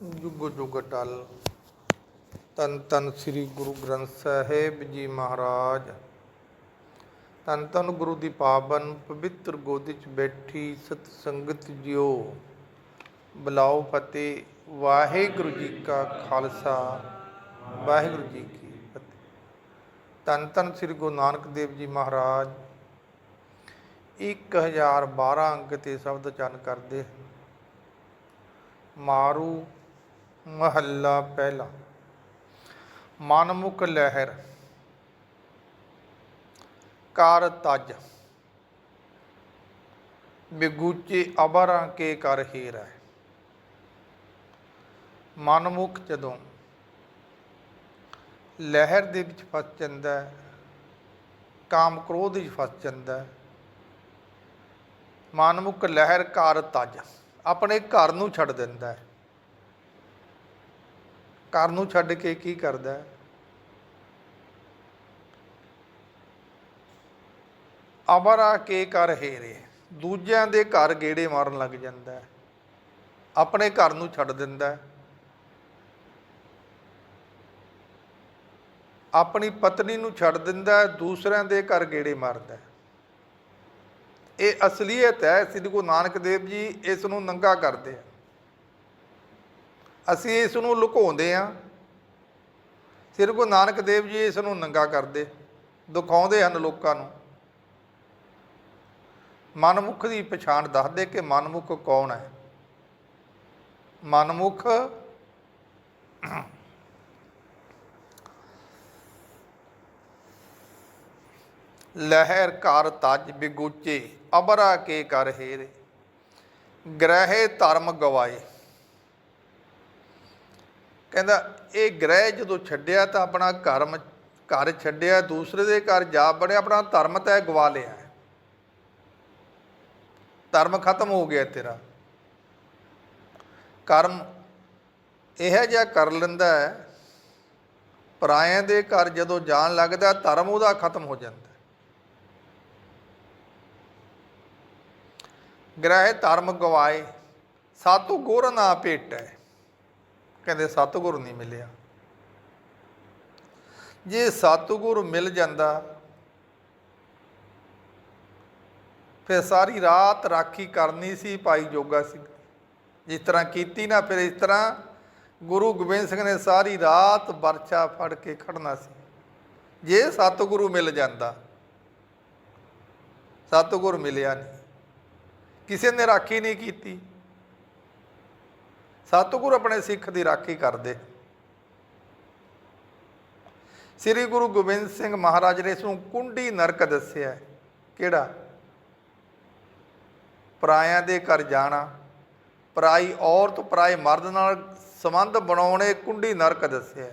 ਜੁਗ ਜੁਗ ਟਲ। ਤਨ ਤਨ ਸ੍ਰੀ ਗੁਰੂ ਗ੍ਰੰਥ ਸਾਹਿਬ ਜੀ ਮਹਾਰਾਜ। ਤਨ ਤਨ ਗੁਰੂ ਦੀ ਪਾਵਨ ਪਵਿੱਤਰ ਗੋਦੀ 'ਚ ਬੈਠੀ ਸਤ ਸੰਗਤ ਜਿਓ। ਬਲਾਓ ਫਤਿਹ, ਵਾਹਿਗੁਰੂ ਜੀ ਕਾ ਖਾਲਸਾ, ਵਾਹਿਗੁਰੂ ਜੀ ਕੀ ਫਤਿਹ। ਤਨ ਤਨ ਸ੍ਰੀ ਗੁਰੂ ਨਾਨਕ ਦੇਵ ਜੀ ਮਹਾਰਾਜ। 1012 ਅੰਕ ਤੇ ਸ਼ਬਦ ਚਨ ਕਰਦੇ ਮਾਰੂ ਮਹੱਲਾ ਪਹਿਲਾ। ਮਨਮੁਖ ਲਹਿਰ। ਕਾਰ ਤਜ। ਬਿਗੂਚੇ ਅਬਰਾਂ ਕੇ ਕਰ ਹੀਰਾ। ਮਨਮੁਖ ਜਦੋਂ। ਲਹਿਰ ਦੇ ਵਿੱਚ ਫਸ ਜਾਂਦਾ ਹੈ। ਕਾਮ ਕ੍ਰੋਧ ਵਿੱਚ ਫਸ ਜਾਂਦਾ ਹੈ। ਮਨਮੁਖ ਲਹਿਰ ਕਾਰ ਤਜ। ਆਪਣੇ ਘਰ ਨੂੰ ਛੱਡ ਦਿੰਦਾ ਹੈ। ਘਰ ਨੂੰ ਛੱਡ ਕੇ ਕੀ ਕਰਦਾ ਹੈ? ਅਬਰਾ ਕੇ ਕਰ ਹੇਰੇ, ਦੂਜਿਆਂ ਦੇ ਘਰ ਗੇੜੇ ਮਾਰਨ ਲੱਗ ਜਾਂਦਾ ਹੈ। ਆਪਣੇ ਘਰ ਨੂੰ ਛੱਡ ਦਿੰਦਾ ਹੈ। ਆਪਣੀ ਪਤਨੀ ਨੂੰ ਛੱਡ ਦਿੰਦਾ ਹੈ, ਦੂਸਰਿਆਂ ਦੇ ਘਰ ਗੇੜੇ ਮਾਰਦਾ ਹੈ। ਇਹ ਅਸਲੀਅਤ ਹੈ, ਸ੍ਰੀ ਗੁਰੂ ਨਾਨਕ ਦੇਵ ਜੀ ਇਸ ਨੂੰ ਨੰਗਾ ਕਰਦੇ ਆ ਅਸੀਂ ਇਸ ਨੂੰ ਲੁਕਾਉਂਦੇ ਆ ਸ੍ਰੀ ਗੁਰੂ ਨਾਨਕ ਦੇਵ ਜੀ ਇਸ ਨੂੰ ਨੰਗਾ ਕਰਦੇ, ਦਿਖਾਉਂਦੇ ਹਨ ਲੋਕਾਂ ਨੂੰ। ਮਨਮੁਖ ਦੀ ਪਛਾਣ ਦੱਸਦੇ ਕਿ ਮਨਮੁਖ ਕੌਣ ਹੈ। ਮਨਮੁਖ ਲਹਿਰ ਕਰ ਤਜ ਬਿਗੂਚੇ, ਅਬਰਾ ਕੇ ਕਰ ਹੇਰੇ। ਗ੍ਰਹਿ ਧਰਮ ਗਵਾਏ। ਕਹਿੰਦਾ, ਇਹ ਗ੍ਰਹਿ ਜਦੋਂ ਛੱਡਿਆ ਤਾਂ ਆਪਣਾ ਕਰਮ ਘਰ ਛੱਡਿਆ, ਦੂਸਰੇ ਦੇ ਘਰ ਜਾ ਬੜਿਆ ਆਪਣਾ ਧਰਮ ਤੈ ਗਵਾ ਲਿਆ। ਧਰਮ ਖਤਮ ਹੋ ਗਿਆ ਤੇਰਾ। ਕਰਮ ਇਹ ਜਿਹਾ ਕਰ ਲੈਂਦਾ ਹੈ, ਪਰਾਇਆਂ ਦੇ ਘਰ ਜਦੋਂ ਜਾਣ ਲੱਗਦਾ, ਧਰਮ ਉਹਦਾ ਖਤਮ ਹੋ ਜਾਂਦਾ। ਗ੍ਰਹਿ ਧਰਮ ਗਵਾਏ, ਸਾਤੂ ਗੁਰ ਨਾ ਭੇਟੈ। ਕਹਿੰਦੇ ਸਤਿਗੁਰ ਨਹੀਂ ਮਿਲਿਆ। ਜੇ ਸਤਿਗੁਰ ਮਿਲ ਜਾਂਦਾ, ਫਿਰ ਸਾਰੀ ਰਾਤ ਰਾਖੀ ਕਰਨੀ ਸੀ, ਭਾਈ ਜੋਗਾ ਸਿੰਘ। ਜਿਸ ਤਰ੍ਹਾਂ ਕੀਤੀ ਨਾ, ਫਿਰ ਇਸ ਤਰ੍ਹਾਂ ਗੁਰੂ ਗੋਬਿੰਦ ਸਿੰਘ ਨੇ ਸਾਰੀ ਰਾਤ ਵਰਛਾ ਫੜ ਕੇ ਖੜਨਾ ਸੀ। ਜੇ ਸਤਿਗੁਰੂ ਮਿਲ ਜਾਂਦਾ, ਸਤਿਗੁਰ ਮਿਲਿਆ ਨਹੀਂ। ਕਿਸੇ ਨੇ ਰਾਖੀ ਨਹੀਂ ਕੀਤੀ। ਸਤਿਗੁਰ ਆਪਣੇ ਸਿੱਖ ਦੀ ਰਾਖੀ ਕਰਦੇ। ਸ੍ਰੀ ਗੁਰੂ ਗੋਬਿੰਦ ਸਿੰਘ ਮਹਾਰਾਜ ਨੇ ਇਸ ਨੂੰ ਕੁੰਡੀ ਨਰਕ ਦੱਸਿਆ ਕਿਹੜਾ? ਪਰਾਇਆਂ ਦੇ ਘਰ ਜਾਣਾ। ਪਰਾਈ ਔਰਤ ਪਰਾਏ ਮਰਦ ਨਾਲ ਸੰਬੰਧ ਬਣਾਉਣੇ ਕੁੰਡੀ ਨਰਕ ਦੱਸਿਆ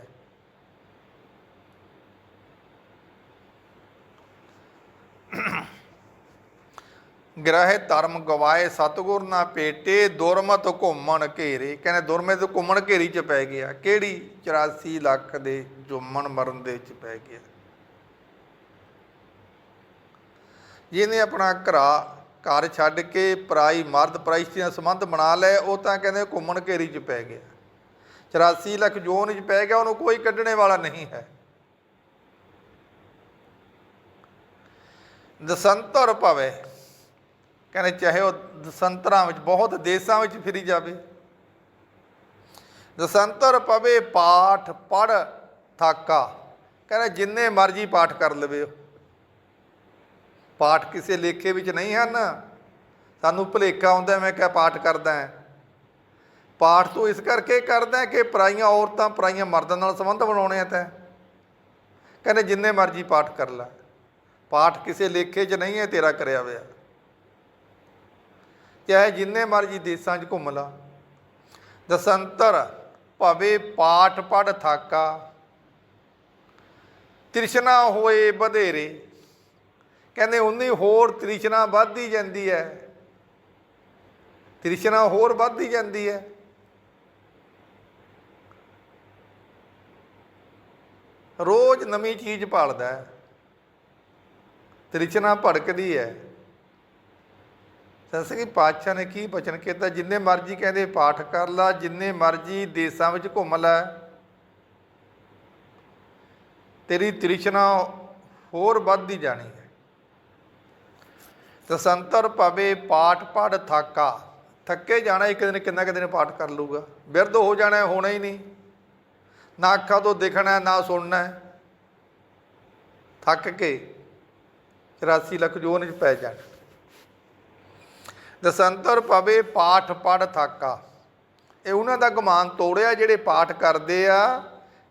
ਗ੍ਰਹਿ ਧਰਮ ਗਵਾਏ ਸਤਗੁਰ ਨਾ ਪੇਟੇ, ਦੁਰਮਤ ਘੁੰਮਣ ਘੇਰੇ। ਕਹਿੰਦੇ ਦੁਰਮਤ ਘੁੰਮਣ ਘੇਰੀ ਚ ਪੈ ਗਿਆ। ਕਿਹੜੀ? 84 ਲੱਖ ਦੇ ਜੁੰਮਣ ਮਰਨ ਦੇ ਚ ਪੈ ਗਿਆ। ਜਿਹਨੇ ਆਪਣਾ ਘਰਾ, ਘਰ ਛੱਡ ਕੇ ਪਰਾਈ ਮਰਦ ਪਰਾਇਸ਼ਤੀ ਨਾਲ ਸੰਬੰਧ ਬਣਾ ਲਏ, ਉਹ ਤਾਂ ਕਹਿੰਦੇ ਘੁੰਮਣ ਘੇਰੀ ਚ ਪੈ ਗਿਆ। 84 ਲੱਖ ਜੋਨ ਚ ਪੈ ਗਿਆ, ਉਹਨੂੰ ਕੋਈ ਕੱਢਣੇ ਵਾਲਾ ਨਹੀਂ ਹੈ। ਦਸੰਤਰ ਭਵੇ ਕਹਿੰਦੇ ਚਾਹੇ ਉਹ ਦਸੰਤਰਾਂ ਵਿੱਚ, ਬਹੁਤ ਦੇਸ਼ਾਂ ਵਿੱਚ ਫਿਰੀ ਜਾਵੇ। ਦਸੰਤਰ ਪਵੇ, ਪਾਠ ਪੜ ਥਾਕਾ। ਕਹਿੰਦੇ ਜਿੰਨੇ ਮਰਜ਼ੀ ਪਾਠ ਕਰ ਲਵੇ ਪਾਠ ਕਿਸੇ ਲੇਖੇ ਵਿੱਚ ਨਹੀਂ ਹਨ। ਸਾਨੂੰ ਭੁਲੇਖਾ ਆਉਂਦਾ ਮੈਂ ਕਿਹਾ ਪਾਠ ਕਰਦਾ ਹਾਂ। ਪਾਠ ਤੋਂ ਇਸ ਕਰਕੇ ਕਰਦਾ ਕਿ ਪਰਾਈਆਂ ਔਰਤਾਂ ਪਰਾਈਆਂ ਮਰਦਾਂ ਨਾਲ ਸੰਬੰਧ ਬਣਾਉਣੇ ਆ ਤਾਂ। ਕਹਿੰਦੇ ਜਿੰਨੇ ਮਰਜ਼ੀ ਪਾਠ ਕਰ ਲੈ। ਪਾਠ ਕਿਸੇ ਲੇਖੇ 'ਚ ਨਹੀਂ ਹੈ, ਤੇਰਾ ਕਰਿਆ ਹੋਇਆ। ਚਾਹੇ ਜਿੰਨੇ ਮਰਜ਼ੀ ਦੇਸਾਂ 'ਚ ਘੁੰਮ ਲਾ। ਦਸੰਤਰ ਭਵੇ ਪਾਠ ਪੜ ਥਾਕਾ। ਤ੍ਰਿਸ਼ਨਾ ਹੋਏ ਬਧੇਰੇ ਕਹਿੰਦੇ ਉਨੀ ਹੋਰ ਤ੍ਰਿਸ਼ਨਾ ਵੱਧਦੀ ਜਾਂਦੀ ਹੈ ਤ੍ਰਿਸ਼ਨਾ ਹੋਰ ਵੱਧਦੀ ਜਾਂਦੀ ਹੈ ਰੋਜ਼ ਨਵੀਂ ਚੀਜ਼ ਭਾਲਦਾ ਹੈ ਤ੍ਰਿਸ਼ਨਾ ਭੜਕਦੀ ਹੈ ਸਤਿ ਪਾਤਸ਼ਾਹ ਨੇ ਕੀ ਬਚਨ ਕੀਤਾ? ਜਿੰਨੇ ਮਰਜ਼ੀ ਕਹਿੰਦੇ ਪਾਠ ਕਰ ਲਾ, ਜਿੰਨੇ ਮਰਜ਼ੀ ਦੇਸਾਂ ਵਿੱਚ ਘੁੰਮ ਲੈ। ਤੇਰੀ ਤ੍ਰਿਸ਼ਨਾ ਹੋਰ ਵੱਧਦੀ ਜਾਣੀ ਹੈ। ਤਸੰਤਰ ਪਵੇ ਪਾਠ ਪੜ ਥਾਕਾ, ਥੱਕੇ ਜਾਣਾ ਇੱਕ ਦਿਨ ਕਿੰਨਾ ਕਿ ਦਿਨ ਪਾਠ ਕਰ ਲੂਗਾ ਬਿਰਧ ਹੋ ਜਾਣਾ, ਹੋਣਾ ਹੀ ਨਹੀਂ। ਨਾ ਅੱਖਾਂ ਤੋਂ ਦੇਖਣਾ, ਨਾ ਸੁਣਨਾ। ਥੱਕ ਕੇ 84 ਲੱਖ ਜੋਨ ਵਿੱਚ ਪੈ ਜਾਣਾ। ਦਸੰਤਰ ਪਵੇ ਪਾਠ ਪੜ ਥਾਕਾ। ਇਹ ਉਹਨਾਂ ਦਾ ਗਮਾਨ ਤੋੜਿਆ ਜਿਹੜੇ ਪਾਠ ਕਰਦੇ ਆ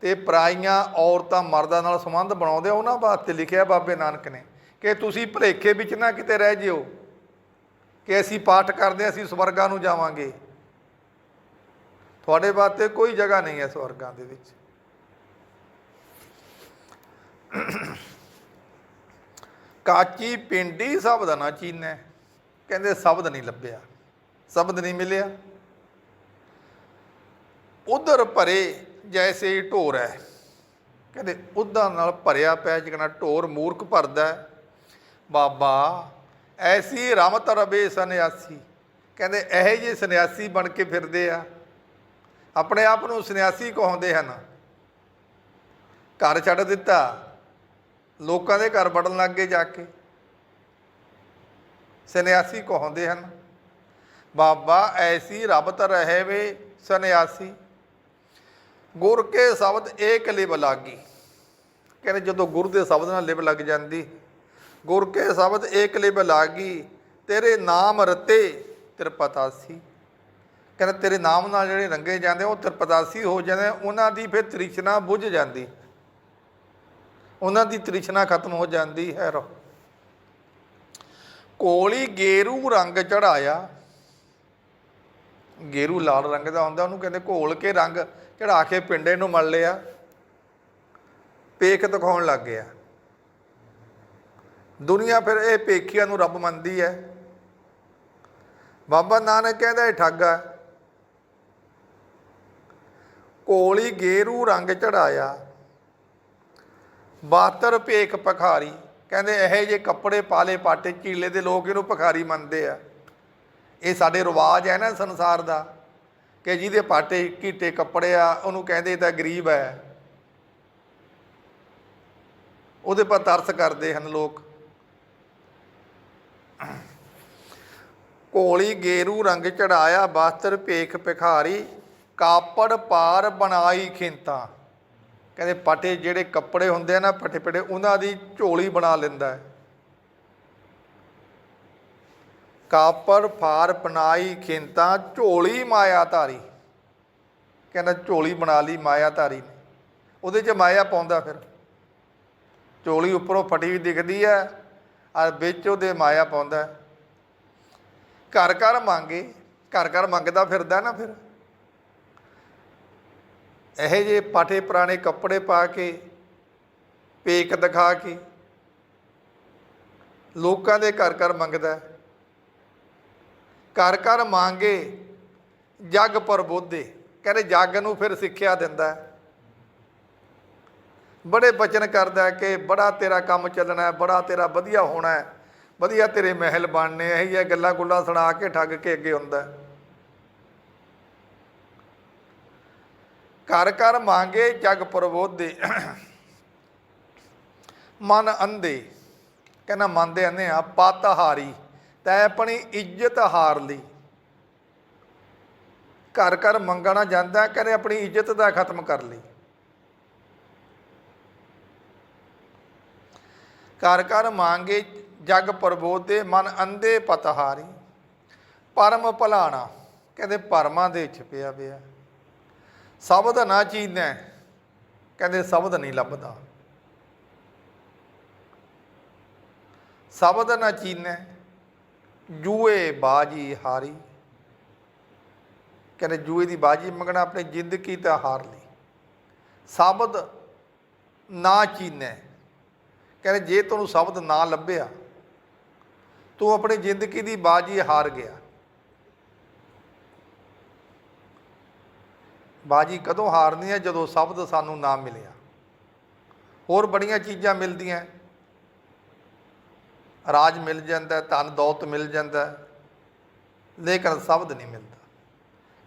ਤੇ ਪਰਾਈਆਂ ਔਰਤਾਂ ਮਰਦਾਂ ਨਾਲ ਸੰਬੰਧ ਬਣਾਉਂਦੇ ਆ ਉਹਨਾਂ ਵਾਸਤੇ ਲਿਖਿਆ ਬਾਬੇ ਨਾਨਕ ਨੇ ਕਿ ਤੁਸੀਂ ਭਲੇਖੇ ਵਿੱਚ ਨਾ ਕਿਤੇ ਰਹਿ ਜਿਓ ਕਿ ਅਸੀਂ ਪਾਠ ਕਰਦੇ ਹਾਂ, ਅਸੀਂ ਸਵਰਗਾਂ ਨੂੰ ਜਾਵਾਂਗੇ। ਤੁਹਾਡੇ ਵਾਸਤੇ ਕੋਈ ਜਗ੍ਹਾ ਨਹੀਂ ਹੈ ਸਵਰਗਾਂ ਦੇ ਵਿੱਚ। ਕਾਚੀ ਪਿੰਡੀ ਸਭ ਸ਼ਬਦ ਨਾ ਚੀਨੈ। ਕਹਿੰਦੇ ਸ਼ਬਦ ਨਹੀਂ ਲੱਭਿਆ। ਸ਼ਬਦ ਨਹੀਂ ਮਿਲਿਆ। ਉਧਰ ਭਰੇ ਜੈਸੇ ਹੀ ਢੋਰ ਹੈ ਕਹਿੰਦੇ ਉਦਾਂ ਨਾਲ ਭਰਿਆ ਪਿਆ ਜਿਕਣਾ ਢੋਰ ਮੂਰਖ ਭਰਦਾ ਬਾਬਾ, ਐਸੀ ਰਮਤ ਰਬੇ ਸੰਨਿਆਸੀ। ਕਹਿੰਦੇ ਇਹੋ ਜਿਹੇ ਸੰਨਿਆਸੀ ਬਣ ਕੇ ਫਿਰਦੇ ਆ। ਆਪਣੇ ਆਪ ਨੂੰ ਸੰਨਿਆਸੀ ਕਹਾਉਂਦੇ ਹਨ। ਘਰ ਛੱਡ ਦਿੱਤਾ। ਲੋਕਾਂ ਦੇ ਘਰ ਵੜਨ ਲੱਗ ਗਏ ਜਾ ਕੇ। ਸੰਨਿਆਸੀ ਕਹਾਉਂਦੇ ਹਨ, ਬਾਬਾ ਐਸੀ ਰੱਬ ਤ ਰਹੇ ਵੇ ਸੰਨਿਆਸੀ। ਗੁਰ ਕੇ ਸ਼ਬਦ ਏਕ ਲਿਵ ਲਾਗੀ। ਕਹਿੰਦੇ ਜਦੋਂ ਗੁਰ ਦੇ ਸ਼ਬਦ ਨਾਲ ਲਿਵ ਲੱਗ ਜਾਂਦੀ, ਗੁਰ ਕੇ ਸ਼ਬਦ ਏਕ ਲਿਵ ਲਾਗੀ, ਤੇਰੇ ਨਾਮ ਰਤੇ ਤ੍ਰਿਪਤਾਸੀ। ਕਹਿੰਦੇ ਤੇਰੇ ਨਾਮ ਨਾਲ ਜਿਹੜੇ ਰੰਗੇ ਜਾਂਦੇ, ਉਹ ਤ੍ਰਿਪਤਾਸੀ ਹੋ ਜਾਂਦੇ, ਉਹਨਾਂ ਦੀ ਫਿਰ ਤ੍ਰਿਸ਼ਨਾ ਬੁੱਝ ਜਾਂਦੀ। ਉਹਨਾਂ ਦੀ ਤ੍ਰਿਸ਼ਨਾ ਖਤਮ ਹੋ ਜਾਂਦੀ, ਹੈ ਰੋ। ਕੋਲੀ ਗੇਰੂ ਰੰਗ ਚੜਾਇਆ। ਗੇਰੂ ਲਾਲ ਰੰਗ ਦਾ ਹੁੰਦਾ, ਉਹਨੂੰ ਕਹਿੰਦੇ ਘੋਲ ਕੇ ਰੰਗ ਚੜਾ ਕੇ ਪਿੰਡੇ ਨੂੰ ਮਲ ਲਿਆ। ਪੇਖ ਦਿਖਾਉਣ ਲੱਗ ਗਿਆ। ਦੁਨੀਆ ਫਿਰ ਇਹ ਪੇਖੀਆਂ ਨੂੰ ਰੱਬ ਮੰਨਦੀ ਹੈ। ਬਾਬਾ ਨਾਨਕ ਕਹਿੰਦਾ ਇਹ ਠੱਗ ਹੈ ਕੋਲੀ ਗੇਰੂ ਰੰਗ ਚੜਾਇਆ। ਬਾਤਰ ਭੇਖ ਪਖਾਰੀ। ਕਹਿੰਦੇ ਇਹੋ ਜੇ ਕੱਪੜੇ ਪਾਲੇ ਪਾਟੇ ਝੀਲੇ ਦੇ ਲੋਕ ਇਹਨੂੰ ਭਖਾਰੀ ਮੰਨਦੇ ਆ। ਇਹ ਸਾਡੇ ਰਿਵਾਜ ਹੈ ਨਾ ਸੰਸਾਰ ਦਾ ਕਿ ਜਿਹਦੇ ਪਾਟੇ ਕੀਟੇ ਕੱਪੜੇ ਆ, ਉਹਨੂੰ ਕਹਿੰਦੇ ਤਾਂ ਗਰੀਬ ਹੈ। ਉਹਦੇ ਪਰ ਤਰਸ ਕਰਦੇ ਹਨ ਲੋਕ। ਕੋਲੀ ਗੇਰੂ ਰੰਗ ਚੜਾਇਆ, ਬਾਸਤਰ ਭੇਖ ਭਿਖਾਰੀ, ਕਾਪੜ ਪਾਰ ਬਣਾਈ ਖਿੰਤਾ। ਕਹਿੰਦੇ ਪਾਟੇ ਜਿਹੜੇ ਕੱਪੜੇ ਹੁੰਦੇ ਆ ਨਾ ਪਟੇ ਪਟੇ, ਉਹਨਾਂ ਦੀ ਝੋਲੀ ਬਣਾ ਲੈਂਦਾ ਹੈ। ਕਾਪੜ ਫਾਰ, ਪਨਾਈ, ਖਿੰਤਾ, ਝੋਲੀ ਮਾਇਆ ਧਾਰੀ ਕਹਿੰਦਾ ਝੋਲੀ ਬਣਾ ਲਈ ਮਾਇਆ ਧਾਰੀ ਨੇ। ਉਹਦੇ 'ਚ ਮਾਇਆ ਪਾਉਂਦਾ ਫਿਰ। ਝੋਲੀ ਉੱਪਰੋਂ ਫਟੀ ਵੀ ਦਿਖਦੀ ਹੈ ਆ ਵਿੱਚ ਉਹਦੇ ਮਾਇਆ ਪਾਉਂਦਾ ਘਰ ਘਰ ਮੰਗੇ ਘਰ ਘਰ ਮੰਗਦਾ ਫਿਰਦਾ ਨਾ ਫਿਰ। ਇਹੋ ਜਿਹੇ ਪਾਠੇ ਪੁਰਾਣੇ ਕੱਪੜੇ ਪਾ ਕੇ, ਪੇਕ ਦਿਖਾ ਕੇ ਲੋਕਾਂ ਦੇ ਘਰ ਘਰ ਮੰਗਦਾ ਹੈ। ਘਰ ਘਰ ਮੰਗੇ, ਜਗ ਪ੍ਰਬੋਧੇ ਕਹਿੰਦੇ ਜੱਗ ਨੂੰ ਫਿਰ ਸਿੱਖਿਆ ਦਿੰਦਾ ਬੜੇ ਬਚਨ ਕਰਦਾ ਕਿ ਬੜਾ ਤੇਰਾ ਕੰਮ ਚੱਲਣਾ ਬੜਾ ਤੇਰਾ ਵਧੀਆ ਹੋਣਾ ਵਧੀਆ ਤੇਰੇ ਮਹਿਲ ਬਣਨੇ ਇਹੀ ਜਿਹੀਆਂ ਗੱਲਾਂ ਗੁੱਲਾਂ ਸੁਣਾ ਕੇ ਠੱਗ ਕੇ ਅੱਗੇ ਹੁੰਦਾ ਘਰ ਘਰ ਮੰਗੇ, ਜਗ ਪ੍ਰਬੋਧੇ। ਮਨ ਅੰਧੇ। ਕਹਿੰਦਾ, ਮਨ ਦੇ ਅੰਨੇ ਆ, ਪਤ ਹਾਰੀ, ਤੈ ਆਪਣੀ ਇੱਜ਼ਤ ਹਾਰ ਲਈ। ਘਰ ਘਰ ਮੰਗਣਾ ਜਾਂਦਾ, ਕਹਿੰਦੇ ਆਪਣੀ ਇੱਜ਼ਤ ਦਾ ਖਤਮ ਕਰ ਲਈ। ਘਰ ਘਰ ਮੰਗੇ, ਜਗ ਪ੍ਰਬੋਧੇ, ਮਨ ਅੰਧੇ ਪਤਹਾਰੀ ਪਰਮ ਭਲਾਣਾ, ਕਹਿੰਦੇ ਪਰਮਾਂ ਦੇ ਛਿਪਿਆ ਪਿਆ। ਸ਼ਬਦ ਨਾ ਚੀਨੈ ਕਹਿੰਦੇ ਸ਼ਬਦ ਨਹੀਂ ਲੱਭਦਾ। ਸ਼ਬਦ ਨਾ ਚੀਨੈ ਜੂਏ ਬਾਜੀ ਹਾਰੀ। ਕਹਿੰਦੇ ਜੂਏ ਦੀ ਬਾਜੀ ਮੰਗਣਾ ਆਪਣੀ ਜ਼ਿੰਦਗੀ ਤਾਂ ਹਾਰ ਲਈ। ਸ਼ਬਦ ਨਾ ਚੀਨੈ ਕਹਿੰਦੇ ਜੇ ਤੁਹਾਨੂੰ ਸ਼ਬਦ ਨਾ ਲੱਭਿਆ, ਤੂੰ ਆਪਣੀ ਜ਼ਿੰਦਗੀ ਦੀ ਬਾਜੀ ਹਾਰ ਗਿਆ। ਬਾਜੀ ਕਦੋਂ ਹਾਰਨੀ ਹੈ ਜਦੋਂ ਸ਼ਬਦ ਸਾਨੂੰ ਨਾ ਮਿਲਿਆ। ਹੋਰ ਬੜੀਆਂ ਚੀਜ਼ਾਂ ਮਿਲਦੀਆਂ। ਰਾਜ ਮਿਲ ਜਾਂਦਾ, ਧਨ ਦੌਲਤ ਮਿਲ ਜਾਂਦਾ, ਲੇਕਿਨ ਸ਼ਬਦ ਨਹੀਂ ਮਿਲਦਾ।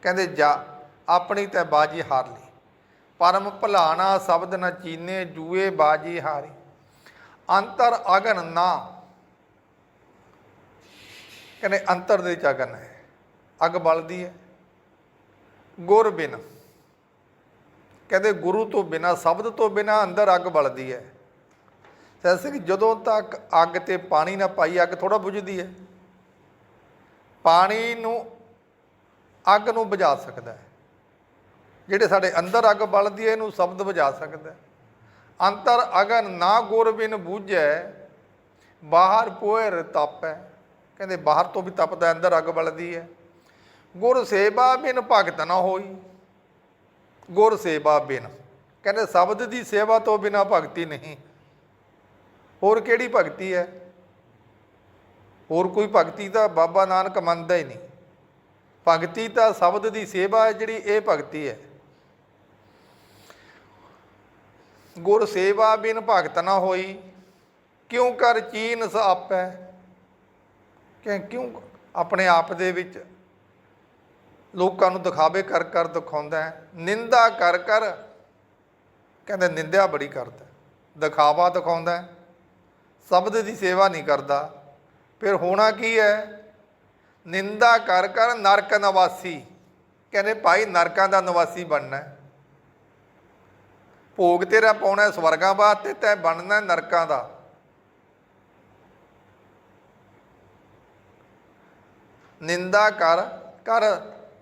ਕਹਿੰਦੇ, ਜਾ, ਆਪਣੀ ਤੇ ਬਾਜੀ ਹਾਰ ਲਈ। ਪਰਮ ਭਲਾਣਾ ਸ਼ਬਦ ਨ ਚੀਨੇ, ਜੂਏ ਬਾਜੀ ਹਾਰੀ। ਅੰਤਰ ਅਗਨ ਨਾ। ਕਹਿੰਦੇ, ਅੰਤਰ ਦੇ ਵਿੱਚ ਅਗਨ ਹੈ। ਅੱਗ ਬਲਦੀ ਹੈ। ਗੁਰ ਬਿਨ ਕਹਿੰਦੇ ਗੁਰੂ ਤੋਂ ਬਿਨਾ, ਸ਼ਬਦ ਤੋਂ ਬਿਨਾ ਅੰਦਰ ਅੱਗ ਬਲਦੀ ਹੈ। ਜੈਸੇ ਸਿੰਘ, ਜਦੋਂ ਤੱਕ ਅੱਗ ਤੇ ਪਾਣੀ ਨਾ ਪਾਈ, ਅੱਗ ਥੋੜਾ ਬੁਝਦੀ ਹੈ। ਪਾਣੀ ਨੂੰ, ਅੱਗ ਨੂੰ ਬੁਝਾ ਸਕਦਾ ਹੈ। ਜਿਹੜੇ ਸਾਡੇ ਅੰਦਰ ਅੱਗ ਬਲਦੀ ਹੈ, ਇਹਨੂੰ ਸ਼ਬਦ ਬੁਝਾ ਸਕਦਾ ਹੈ। ਅੰਤਰ ਅਗਨ ਨਾ ਗੁਰ ਬਿਨ ਬੂਝੈ, ਬਾਹਰ ਪੋਇਰ ਤਪੈ। ਕਹਿੰਦੇ ਬਾਹਰ ਤੋਂ ਵੀ ਤਪਦਾ, ਅੰਦਰ ਅੱਗ ਬਲਦੀ ਹੈ। ਗੁਰ ਸੇਵਾ ਬਿਨ ਭਗਤ ਨਾ ਹੋਈ। ਗੁਰ ਸੇਵਾ ਬਿਨ। ਕਹਿੰਦੇ ਸ਼ਬਦ ਦੀ ਸੇਵਾ ਤੋਂ ਬਿਨਾ ਭਗਤੀ ਨਹੀਂ। ਹੋਰ ਕਿਹੜੀ ਭਗਤੀ ਹੈ? ਹੋਰ ਕੋਈ ਭਗਤੀ ਤਾਂ ਬਾਬਾ ਨਾਨਕ ਮੰਨਦਾ ਹੀ ਨਹੀਂ। ਭਗਤੀ ਤਾਂ ਸ਼ਬਦ ਦੀ ਸੇਵਾ ਹੈ ਜਿਹੜੀ ਇਹ ਭਗਤੀ ਹੈ। ਗੁਰ ਸੇਵਾ ਬਿਨ ਭਗਤ ਨਾ ਹੋਈ। ਕਿਉਂ ਕਰ ਚੀਨ ਸਾਪੈ ਕਿ ਕਿਉਂ ਆਪਣੇ ਆਪ ਦੇ ਵਿੱਚ ਲੋਕਾਂ ਨੂੰ ਦਿਖਾਵੇ ਕਰ ਕਰ ਦਿਖਾਉਂਦਾ ਹੈ। ਨਿੰਦਾ ਕਰ ਕਰ ਕਹਿੰਦੇ ਨਿੰਦਿਆ ਬੜੀ ਕਰਦਾ ਦਿਖਾਵਾ ਦਿਖਾਉਂਦਾ ਹੈ। ਸ਼ਬਦ ਦੀ ਸੇਵਾ ਨਹੀਂ ਕਰਦਾ। ਫਿਰ ਹੋਣਾ ਕੀ ਹੈ? ਨਿੰਦਾ ਕਰ ਕਰ ਨਰਕ ਨਿਵਾਸੀ। ਕਹਿੰਦੇ ਭਾਈ ਨਰਕਾਂ ਦਾ ਨਿਵਾਸੀ ਬਣਨਾ ਭੋਗ ਤੇਰਾ ਪਾਉਣਾ ਸਵਰਗਾਂ ਬਾਤ ਤੇ ਤੈ ਬਣਨਾ ਨਰਕਾਂ ਦਾ। ਨਿੰਦਾ ਕਰ ਕਰ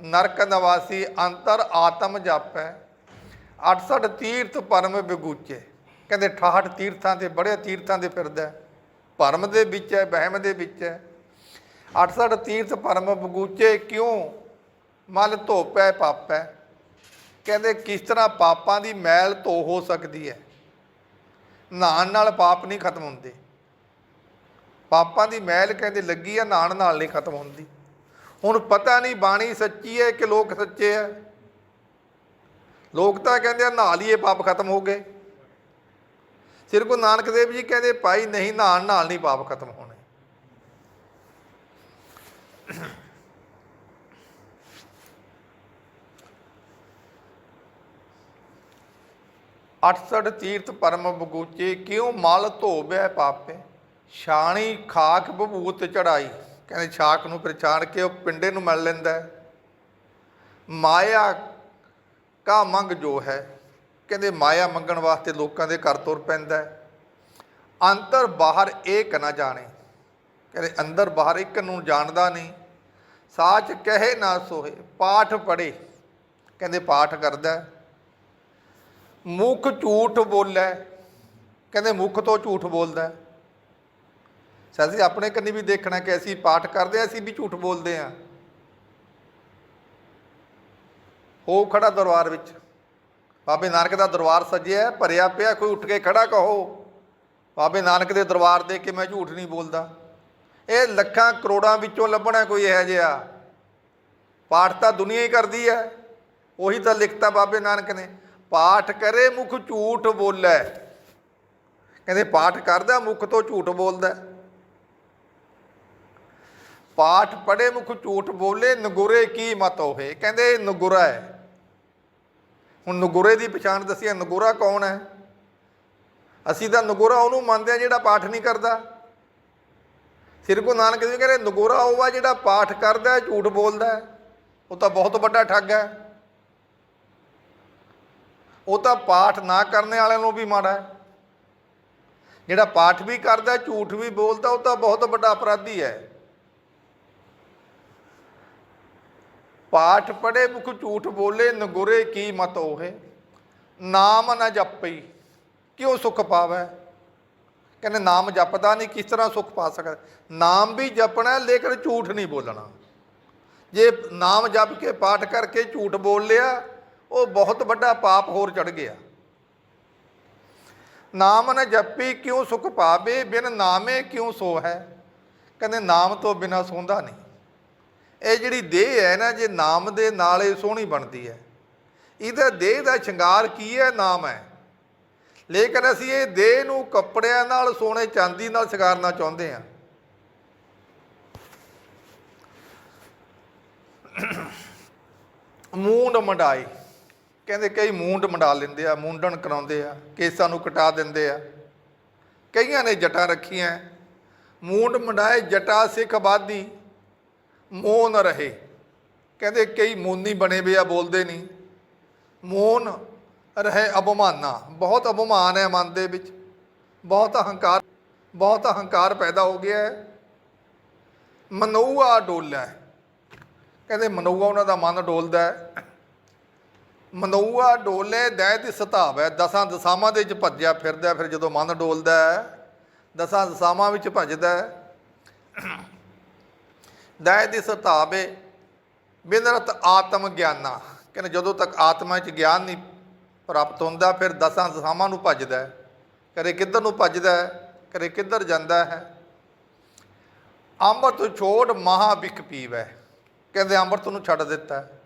ਨਰਕ ਨਿਵਾਸੀ ਅੰਤਰ ਆਤਮ ਜਾਪੈ। 68 ਤੀਰਥ ਪਰਮ ਬਿਗੂਚੇ ਕਹਿੰਦੇ 68 ਤੀਰਥਾਂ ਤੇ ਬੜੇ ਤੀਰਥਾਂ ਦੇ ਫਿਰਦਾ ਭਰਮ ਦੇ ਵਿੱਚ ਹੈ, ਵਹਿਮ ਦੇ ਵਿੱਚ ਹੈ। 68 ਤੀਰਥ ਪਰਮ ਬਗੂਚੇ ਕਿਉਂ? ਮਲ ਧੋਪੈ, ਪਾਪੈ। ਕਹਿੰਦੇ ਕਿਸ ਤਰ੍ਹਾਂ ਪਾਪਾਂ ਦੀ ਮੈਲ ਧੋ ਹੋ ਸਕਦੀ ਹੈ? ਨਹਾਣ ਨਾਲ ਪਾਪ ਨਹੀਂ ਖਤਮ ਹੁੰਦੇ। ਪਾਪਾਂ ਦੀ ਮੈਲ ਕਹਿੰਦੇ ਲੱਗੀ ਆ ਨਹਾਣ ਨਾਲ ਨਹੀਂ ਖਤਮ ਹੁੰਦੀ। ਹੁਣ ਪਤਾ ਨਹੀਂ ਬਾਣੀ ਸੱਚੀ ਹੈ ਕਿ ਲੋਕ ਸੱਚੇ ਹੈ। ਲੋਕ ਤਾਂ ਕਹਿੰਦੇ ਆ, ਨਹਾ ਲਈਏ, ਪਾਪ ਖਤਮ ਹੋ ਗਏ। ਸ੍ਰੀ ਗੁਰੂ ਨਾਨਕ ਦੇਵ ਜੀ ਕਹਿੰਦੇ, ਭਾਈ ਨਹੀਂ ਨਹਾਣ ਨਾਲ ਨਹੀਂ ਪਾਪ ਖਤਮ ਹੋਣੇ। ਅਠਸਠ ਤੀਰਥ ਪਰਮ ਬਗੂਚੇ, ਕਿਉ ਮਲ ਧੋਬੈ ਪਾਪੇ? ਛਾਣੀ ਖਾਕ ਬਭੂਤ ਚੜਾਈ। ਕਹਿੰਦੇ ਛਾਕ ਨੂੰ ਪਛਾਣ ਕੇ ਉਹ ਪਿੰਡੇ ਨੂੰ ਮਲ ਲੈਂਦਾ ਮਾਇਆ ਕਾ ਮੰਗ ਜੋ ਹੈ, ਕਹਿੰਦੇ ਮਾਇਆ ਮੰਗਣ ਵਾਸਤੇ ਲੋਕਾਂ ਦੇ ਘਰ ਤੁਰ ਪੈਂਦਾ ਹੈ। ਅੰਤਰ ਬਾਹਰ ਏਕ ਨਾ ਜਾਣੇ, ਕਹਿੰਦੇ ਅੰਦਰ ਬਾਹਰ ਇੱਕ ਨੂੰ ਜਾਣਦਾ ਨਹੀਂ ਸਾਚ ਕਹੇ ਨਾ ਸੋਹੇ, ਪਾਠ ਪੜੇ ਕਹਿੰਦੇ ਪਾਠ ਕਰਦਾ ਹੈ। ਮੁਖ ਝੂਠ ਬੋਲੇ, ਕਹਿੰਦੇ ਮੁਖ ਤੋਂ ਝੂਠ ਬੋਲਦਾ ਸਰ ਅਸੀਂ ਆਪਣੇ ਕੰਨੀ ਵੀ ਦੇਖਣਾ ਕਿ ਅਸੀਂ ਪਾਠ ਕਰਦੇ ਹਾਂ ਅਸੀਂ ਵੀ ਝੂਠ ਬੋਲਦੇ ਹਾਂ ਹੋ ਖੜਾ ਦਰਬਾਰ ਵਿੱਚ। ਬਾਬੇ ਨਾਨਕ ਦਾ ਦਰਬਾਰ ਸਜਿਆ, ਭਰਿਆ ਪਿਆ, ਕੋਈ ਉੱਠ ਕੇ ਖੜਾ ਕਹੋ। ਬਾਬੇ ਨਾਨਕ ਦੇ ਦਰਬਾਰ ਦੇ ਕੇ ਮੈਂ ਝੂਠ ਨਹੀਂ ਬੋਲਦਾ। ਇਹ ਲੱਖਾਂ ਕਰੋੜਾਂ ਵਿੱਚੋਂ ਲੱਭਣਾ ਕੋਈ ਇਹੋ ਜਿਹਾ। ਪਾਠ ਤਾਂ ਦੁਨੀਆ ਹੀ ਕਰਦੀ ਹੈ। ਉਹੀ ਤਾਂ ਲਿਖਤਾ ਬਾਬੇ ਨਾਨਕ ਨੇ, ਪਾਠ ਕਰੇ ਮੁਖ ਝੂਠ ਬੋਲੇ। ਕਹਿੰਦੇ ਪਾਠ ਕਰਦਾ, ਮੁਖ ਤੋਂ ਝੂਠ ਬੋਲਦਾ। ਪਾਠ ਪੜੇ ਮੁਖ ਝੂਠ ਬੋਲੇ, ਨਗੁਰੇ ਕੀ ਮਤ ਹੋਏ ਕਹਿੰਦੇ ਇਹ ਨਗੁਰਾ ਹੈ। ਹੁਣ ਨਗੁਰੇ ਦੀ ਪਛਾਣ ਦੱਸੀ ਹੈ ਨਗੁਰਾ ਕੌਣ ਹੈ? ਅਸੀਂ ਤਾਂ ਨਗੁਰਾ ਉਹਨੂੰ ਮੰਨਦੇ ਆ ਜਿਹੜਾ ਪਾਠ ਨਹੀਂ ਕਰਦਾ। ਸ੍ਰੀ ਗੁਰੂ ਨਾਨਕ ਦੇਵ ਜੀ ਕਹਿੰਦੇ, ਨਗੋਰਾ ਉਹ ਆ ਜਿਹੜਾ ਪਾਠ ਕਰਦਾ ਹੈ, ਝੂਠ ਬੋਲਦਾ ਹੈ। ਉਹ ਤਾਂ ਬਹੁਤ ਵੱਡਾ ਠੱਗ ਹੈ। ਉਹ ਤਾਂ ਪਾਠ ਨਾ ਕਰਨੇ ਵਾਲਿਆਂ ਨੂੰ ਵੀ ਮਾੜਾ ਹੈ। ਜਿਹੜਾ ਪਾਠ ਵੀ ਕਰਦਾ, ਝੂਠ ਵੀ ਬੋਲਦਾ, ਉਹ ਤਾਂ ਬਹੁਤ ਵੱਡਾ ਅਪਰਾਧੀ ਹੈ। ਪਾਠ ਪੜੇ ਮੁਖ ਝੂਠ ਬੋਲੇ, ਨਗੁਰੇ ਕੀ ਮਤ ਹੋਏ ਨਾਮ ਨਾ ਜਪਈ, ਕਿਉਂ ਸੁਖ ਪਾਵੇ? ਕਹਿੰਦੇ ਨਾਮ ਜਪਦਾ ਨਹੀਂ, ਕਿਸ ਤਰ੍ਹਾਂ ਸੁਖ ਪਾ ਸਕਦਾ? ਨਾਮ ਵੀ ਜਪਣਾ, ਲੇਕਿਨ ਝੂਠ ਨਹੀਂ ਬੋਲਣਾ। ਜੇ ਨਾਮ ਜਪ ਕੇ ਪਾਠ ਕਰਕੇ ਝੂਠ ਬੋਲ ਲਿਆ, ਉਹ ਬਹੁਤ ਵੱਡਾ ਪਾਪ ਹੋਰ ਚੜ ਗਿਆ। ਨਾਮ ਨ ਜਪੀ, ਕਿਉਂ ਸੁਖ ਪਾਵੇ? ਬਿਨ ਨਾਮੇ ਕਿਉਂ ਸੋ ਹੈ ਕਹਿੰਦੇ ਨਾਮ ਤੋਂ ਬਿਨਾ ਸੌਂਦਾ ਨਹੀਂ। ਇਹ ਜਿਹੜੀ ਦੇਹ ਹੈ ਨਾ, ਜੇ ਨਾਮ ਦੇ ਨਾਲ ਇਹ ਸੋਹਣੀ ਬਣਦੀ ਹੈ। ਇਹਦਾ ਦੇਹ ਦਾ ਸ਼ਿੰਗਾਰ ਕੀ ਹੈ? ਨਾਮ ਹੈ। ਲੇਕਿਨ ਅਸੀਂ ਇਹ ਦੇਹ ਨੂੰ ਕੱਪੜਿਆਂ ਨਾਲ ਸੋਨੇ ਚਾਂਦੀ ਨਾਲ ਸ਼ਿੰਗਾਰਨਾ ਚਾਹੁੰਦੇ ਹਾਂ। ਮੂੰਡ ਮੰਡਾਈ। ਕਹਿੰਦੇ ਕਈ ਮੂੰਡ ਮੰਡਾ ਲੈਂਦੇ ਆ, ਮੁੰਡਣ ਕਰਾਉਂਦੇ ਆ, ਕੇਸਾਂ ਨੂੰ ਕਟਾ ਦਿੰਦੇ ਆ। ਕਈਆਂ ਨੇ ਜਟਾਂ ਰੱਖੀਆਂ। ਮੂੰਡ ਮੰਡਾਏ ਜਟਾ ਸਿੱਖ ਆਬਾਦੀ। ਮੋਨ ਰਹੇ। ਕਹਿੰਦੇ ਕਈ ਮੋਨੀ ਬਣੇ ਵੇ ਆ, ਬੋਲਦੇ ਨਹੀਂ। ਮੋਨ ਰਹੇ ਅਭਮਾਨਾ ਬਹੁਤ ਅਭਮਾਨ ਹੈ ਮਨ ਦੇ ਵਿੱਚ। ਬਹੁਤ ਅਹੰਕਾਰ ਬਹੁਤ ਅਹੰਕਾਰ ਪੈਦਾ ਹੋ ਗਿਆ ਹੈ। ਮਨੋਆ ਡੋਲਾ ਕਹਿੰਦੇ ਮਨੋਆ ਉਹਨਾਂ ਦਾ ਮਨ ਡੋਲਦਾ ਹੈ। ਮਨੋਆ ਡੋਲੇ ਦੈ ਦੀ ਸਤਾਵ। ਹੈ ਦਸਾਂ ਦਸਾਵਾਂ ਦੇ ਵਿੱਚ ਭੱਜਿਆ ਫਿਰਦਾ ਫਿਰ ਜਦੋਂ ਮਨ ਡੋਲਦਾ ਹੈ, ਦਸਾਂ ਦਸਾਵਾਂ ਵਿੱਚ ਭੱਜਦਾ ਹੈ ਦਾਇ ਦੀ ਸਤਾਵੇ ਬਿਨਰਤ ਆਤਮ ਗਿਆਨਾ। ਕਹਿੰਦੇ ਜਦੋਂ ਤੱਕ ਆਤਮਾ 'ਚ ਗਿਆਨ ਨਹੀਂ ਪ੍ਰਾਪਤ ਹੁੰਦਾ, ਫਿਰ ਦਸਾਂ ਦਸਾਵਾਂ ਨੂੰ ਭੱਜਦਾ ਹੈ। ਕਦੇ ਕਿੱਧਰ ਨੂੰ ਭੱਜਦਾ ਹੈ, ਕਦੇ ਕਿੱਧਰ ਜਾਂਦਾ ਹੈ। ਅੰਮ੍ਰਿਤ ਛੋੜ ਮਹਾ ਵਿਖ ਪੀਵੈ। ਕਹਿੰਦੇ ਅੰਮ੍ਰਿਤ ਨੂੰ ਛੱਡ ਦਿੱਤਾ ਹੈ।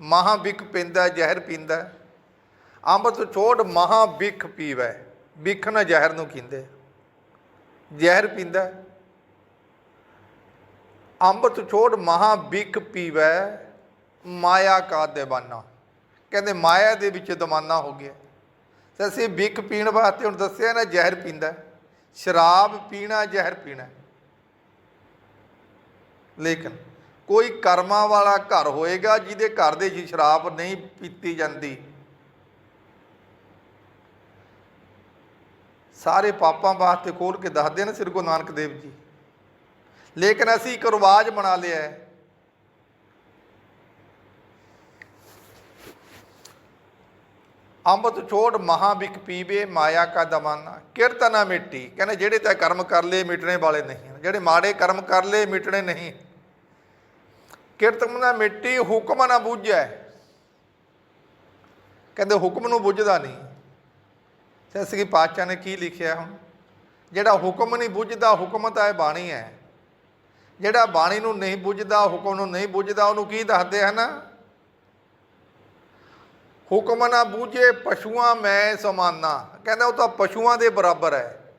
ਮਹਾ ਵਿਖ ਪੀਂਦਾ ਜ਼ਹਿਰ ਪੀਂਦਾ ਅੰਮ੍ਰਿਤ ਛੋੜ ਮਹਾ ਵਿਖ ਪੀਵੈ। ਵਿਖ ਨਾ ਜ਼ਹਿਰ ਨੂੰ ਕਹਿੰਦੇ ਜ਼ਹਿਰ ਪੀਂਦਾ ਅੰਮ੍ਰਿਤ ਛੋੜ ਮਹਾ ਵਿਖ ਪੀਵੈ, ਮਾਇਆ ਕਾ ਦੇਵਾਨਾ। ਕਹਿੰਦੇ ਮਾਇਆ ਦੇ ਵਿੱਚ ਦਮਾਨਾ ਹੋ ਗਿਆ। ਤੇ ਅਸੀਂ ਵਿਖ ਪੀਣ ਵਾਸਤੇ ਹੁਣ ਦੱਸਿਆ ਨਾ, ਜ਼ਹਿਰ ਪੀਂਦਾ। ਸ਼ਰਾਬ ਪੀਣਾ, ਜ਼ਹਿਰ ਪੀਣਾ। ਲੇਕਿਨ ਕੋਈ ਕਰਮਾਂ ਵਾਲਾ ਘਰ ਹੋਏਗਾ ਜਿਹਦੇ ਘਰ ਦੇ ਵਿੱਚ ਸ਼ਰਾਬ ਨਹੀਂ ਪੀਤੀ ਜਾਂਦੀ। ਸਾਰੇ ਪਾਪਾਂ ਵਾਸਤੇ ਖੋਲ ਕੇ ਦੱਸਦੇ ਨੇ ਸ੍ਰੀ ਗੁਰੂ ਨਾਨਕ ਦੇਵ ਜੀ। ਲੇਕਿਨ ਅਸੀਂ ਇੱਕ ਰਿਵਾਜ ਬਣਾ ਲਿਆ ਹੈ। ਅੰਮ੍ਰਿਤ ਛੋੜ ਮਹਾ ਵਿਕ ਪੀਵੇ, ਮਾਇਆ ਕਾ ਦਮਾਨਾ। ਕਿਰਤਨਾ ਮਿੱਟੀ। ਕਹਿੰਦੇ ਜਿਹੜੇ ਤਾਂ ਕਰਮ ਕਰ ਲਏ, ਮਿਟਣੇ ਵਾਲੇ ਨਹੀਂ ਜਿਹੜੇ ਮਾੜੇ ਕਰਮ ਕਰ ਲਏ, ਮਿਟਣੇ ਨਹੀਂ ਕਿਰਤਨ ਨਾ ਮਿੱਟੀ, ਹੁਕਮ ਨਾ ਬੁੱਝੈ। ਕਹਿੰਦੇ ਹੁਕਮ ਨੂੰ ਬੁੱਝਦਾ ਨਹੀਂ। ਸੈਸਗੀ ਪਾਤਸ਼ਾਹ ਨੇ ਕੀ ਲਿਖਿਆ ਹੁਣ? ਜਿਹੜਾ ਹੁਕਮ ਨਹੀਂ ਬੁੱਝਦਾ, ਹੁਕਮ ਤਾਂ ਇਹ ਬਾਣੀ ਹੈ। ਜਿਹੜਾ ਬਾਣੀ ਨੂੰ ਨਹੀਂ ਬੁੱਝਦਾ, ਹੁਕਮ ਨੂੰ ਨਹੀਂ ਬੁੱਝਦਾ, ਉਹਨੂੰ ਕੀ ਦੱਸਦੇ ਹਨ? ਹੁਕਮ ਨਾ ਬੂਝੇ, ਪਸ਼ੂਆਂ ਮੈਂ ਸਮਾਨਾ। ਕਹਿੰਦਾ ਉਹ ਤਾਂ ਪਸ਼ੂਆਂ ਦੇ ਬਰਾਬਰ ਹੈ।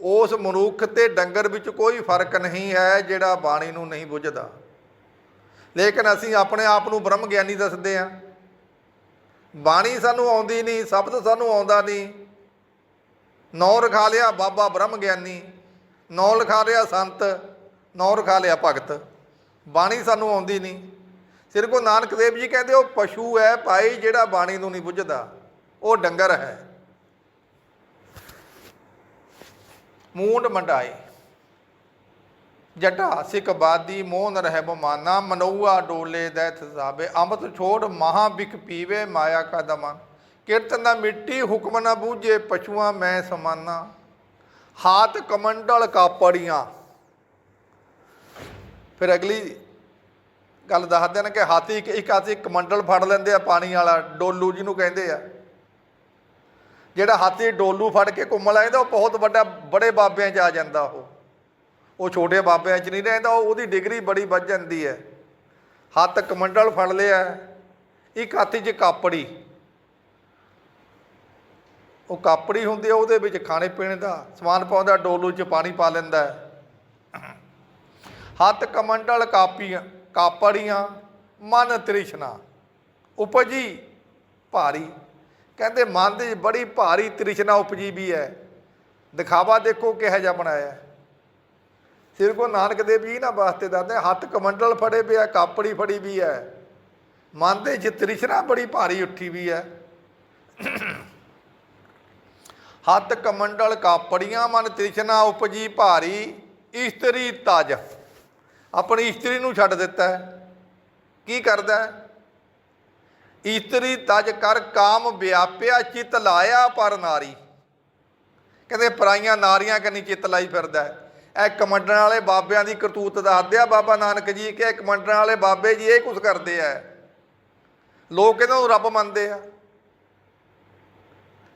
ਉਸ ਮਨੁੱਖ ਤੇ ਡੰਗਰ ਵਿੱਚ ਕੋਈ ਫ਼ਰਕ ਨਹੀਂ ਹੈ ਜਿਹੜਾ ਬਾਣੀ ਨੂੰ ਨਹੀਂ ਬੁੱਝਦਾ। ਲੇਕਿਨ ਅਸੀਂ ਆਪਣੇ ਆਪ ਨੂੰ ਬ੍ਰਹਮ ਗਿਆਨੀ ਦੱਸਦੇ ਹਾਂ। ਬਾਣੀ ਸਾਨੂੰ ਆਉਂਦੀ ਨਹੀਂ, ਸ਼ਬਦ ਸਾਨੂੰ ਆਉਂਦਾ ਨਹੀਂ। ਨੌ ਰਖਾ ਲਿਆ ਬਾਬਾ ਬ੍ਰਹਮ ਗਿਆਨੀ ਨੌ ਲਿਖਾ ਲਿਆ ਸੰਤ। ਨੌ ਰਖਾ ਲਿਆ ਭਗਤ। ਬਾਣੀ ਸਾਨੂੰ ਆਉਂਦੀ ਨਹੀਂ। ਸ੍ਰੀ ਗੁਰੂ ਨਾਨਕ ਦੇਵ ਜੀ ਕਹਿੰਦੇ, ਉਹ ਪਸ਼ੂ ਹੈ ਭਾਈ ਜਿਹੜਾ ਬਾਣੀ ਨੂੰ ਨਹੀਂ ਬੁੱਝਦਾ। ਉਹ ਡੰਗਰ ਹੈ। ਮੂੰਡ ਮੰਡਾਏ। ਜਟਾ ਸਿਕ ਬਾਦੀ ਮੋਹਨ ਰਹਿ ਬਮਾਨਾ ਮਨਉਆ ਡੋਲੇ ਦੈ ਥਸਾਬੇ ਅੰਮ੍ਰਿਤ ਛੋੜ ਮਹਾ ਬਿਕ ਪੀਵੇ ਮਾਇਆ ਕਾ ਦਮਨ ਕੀਰਤਨ ਦਾ ਮਿੱਟੀ, ਹੁਕਮ ਨਾ ਬੂਝੇ ਪਛੂਆਂ ਮੈਂ ਸਮਾਨਾ। ਹਾਥ ਕਮੰਡਲ ਕਾਪੜੀਆਂ। ਫਿਰ ਅਗਲੀ ਗੱਲ ਦੱਸਦੇ ਨੇ ਕਿ ਹਾਥੀ ਇੱਕ ਇੱਕ ਹਾਥੀ ਕਮੰਡਲ ਫੜ ਲੈਂਦੇ ਆ ਪਾਣੀ ਵਾਲਾ, ਡੋਲੂ ਜਿਹਨੂੰ ਕਹਿੰਦੇ ਆ। ਜਿਹੜਾ ਹਾਥੀ ਡੋਲੂ ਫੜ ਕੇ ਘੁੰਮ ਲੈਂਦਾ, ਉਹ ਬਹੁਤ ਵੱਡਾ, ਬੜੇ ਬਾਬਿਆਂ 'ਚ ਆ ਜਾਂਦਾ ਉਹ। ਉਹ ਛੋਟੇ ਬਾਬਿਆਂ 'ਚ ਨਹੀਂ ਰਹਿੰਦਾ, ਉਹ- ਉਹਦੀ ਡਿਗਰੀ ਬੜੀ ਵੱਧ ਜਾਂਦੀ ਹੈ। ਹੱਥ ਕਮੰਡਲ ਫੜ ਲਿਆ, ਇੱਕ ਹਾਥੀ 'ਚ ਕਾਪੜੀ। ਉਹ ਕਾਪੜੀ ਹੁੰਦੀ ਆ, ਉਹਦੇ ਵਿੱਚ ਖਾਣੇ ਪੀਣੇ ਦਾ ਸਮਾਨ ਪਾਉਂਦਾ, ਡੋਲੂ 'ਚ ਪਾਣੀ ਪਾ ਲੈਂਦਾ। ਹੱਥ ਕਮੰਡਲ ਕਾਪੀਆਂ, ਕਾਪੜੀਆਂ, ਮਨ ਤ੍ਰਿਸ਼ਨਾ। ਉਪਜੀ ਭਾਰੀ। ਕਹਿੰਦੇ, ਮਨ ਦੇ ਬੜੀ ਭਾਰੀ ਤ੍ਰਿਸ਼ਨਾ ਉਪਜੀ ਵੀ ਹੈ। ਦਿਖਾਵਾ ਦੇਖੋ ਕਿਹੋ ਜਿਹਾ ਬਣਾਇਆ। ਹੈ। ਸ੍ਰੀ ਗੁਰੂ ਨਾਨਕ ਦੇਵ ਜੀ ਨਾ ਵਾਸਤੇ ਦੱਸਦੇ, ਹੱਥ ਕਮੰਡਲ ਫੜੇ ਪਿਆ ਕਾਪੜੀ ਫੜੀ ਵੀ ਹੈ। ਮਨ ਦੇ ਵਿੱਚ ਤ੍ਰਿਸ਼ਨਾ ਬੜੀ ਭਾਰੀ ਉੱਠੀ ਵੀ ਹੈ। ਹੱਥ ਕਮੰਡਲ ਕਾਪੜੀਆਂ, ਮਨ ਤ੍ਰਿਸ਼ਨਾ ਉਪਜੀ ਭਾਰੀ, ਇਸਤਰੀ ਤਜ। ਆਪਣੀ ਇਸਤਰੀ ਨੂੰ ਛੱਡ ਦਿੱਤਾ ਹੈ। ਕੀ ਕਰਦਾ ਹੈ? ਇਸਤਰੀ ਤਜ ਕਰ ਕਾਮ ਵਿਆਪਿਆ, ਚਿਤ ਲਾਇਆ ਪਰ ਨਾਰੀ। ਕਹਿੰਦੇ ਪਰਾਈਆਂ ਨਾਰੀਆਂ ਕੰਨੀ ਚਿੱਤ ਲਾਈ ਫਿਰਦਾ ਹੈ। ਇਹ ਕਮੰਡਣ ਵਾਲੇ ਬਾਬਿਆਂ ਦੀ ਕਰਤੂਤ ਦੱਸਦੇ ਆ ਬਾਬਾ ਨਾਨਕ ਜੀ ਕਿ ਇਹ ਕਮੰਡਣ ਵਾਲੇ ਬਾਬੇ ਜੀ ਇਹ ਕੁਝ ਕਰਦੇ ਆ। ਲੋਕ ਇਹਨਾਂ ਨੂੰ ਰੱਬ ਮੰਨਦੇ ਆ।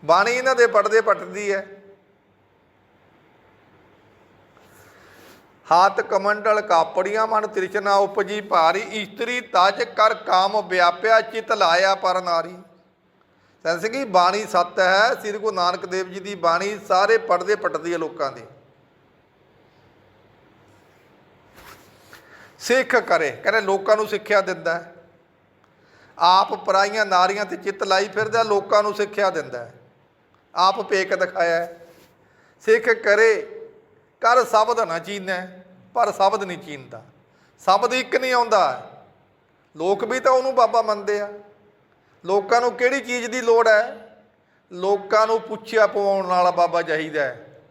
ਬਾਣੀ ਇਹਨਾਂ ਦੇ ਪੜਦੇ ਪਟਦੀ ਹੈ। ਹਾਥ ਕਮੰਡਲ ਕਾਪੜੀਆਂ ਮਨ ਤ੍ਰਿਸ਼ਨਾ ਉਪਜੀ ਭਾਰੀ, ਇਸਤਰੀ ਤਜ ਕਰ ਕਾਮ ਵਿਆਪਿਆ, ਚਿਤ ਲਾਇਆ ਪਰ ਨਾਰੀ। ਸੈਂਸ ਕੀ ਬਾਣੀ ਸੱਤ ਹੈ, ਸ੍ਰੀ ਗੁਰੂ ਨਾਨਕ ਦੇਵ ਜੀ ਦੀ ਬਾਣੀ ਸਾਰੇ ਪੜਦੇ ਪਟਦੀ ਹੈ ਲੋਕਾਂ ਦੀ। ਸਿੱਖ ਕਰੇ, ਕਹਿੰਦੇ ਲੋਕਾਂ ਨੂੰ ਸਿੱਖਿਆ ਦਿੰਦਾ ਆਪ ਪਰਾਈਆਂ ਨਾਰੀਆਂ ਤੇ ਚਿੱਤ ਲਾਈ ਫਿਰਦਾ, ਲੋਕਾਂ ਨੂੰ ਸਿੱਖਿਆ ਦਿੰਦਾ ਆਪ ਪੇਕ ਦਿਖਾਇਆ ਸਿੱਖ ਕਰੇ ਕਰ ਸ਼ਬਦ ਨਾ ਚੀਨੈ ਪਰ ਸ਼ਬਦ ਨਹੀਂ ਚੀਨਦਾ ਸ਼ਬਦ ਇੱਕ ਨਹੀਂ ਆਉਂਦਾ। ਲੋਕ ਵੀ ਤਾਂ ਉਹਨੂੰ ਬਾਬਾ ਮੰਨਦੇ ਆ। ਲੋਕਾਂ ਨੂੰ ਕਿਹੜੀ ਚੀਜ਼ ਦੀ ਲੋੜ ਹੈ? ਲੋਕਾਂ ਨੂੰ ਪੁੱਛਿਆ ਪਵਾਉਣ ਵਾਲਾ ਬਾਬਾ ਚਾਹੀਦਾ ਹੈ।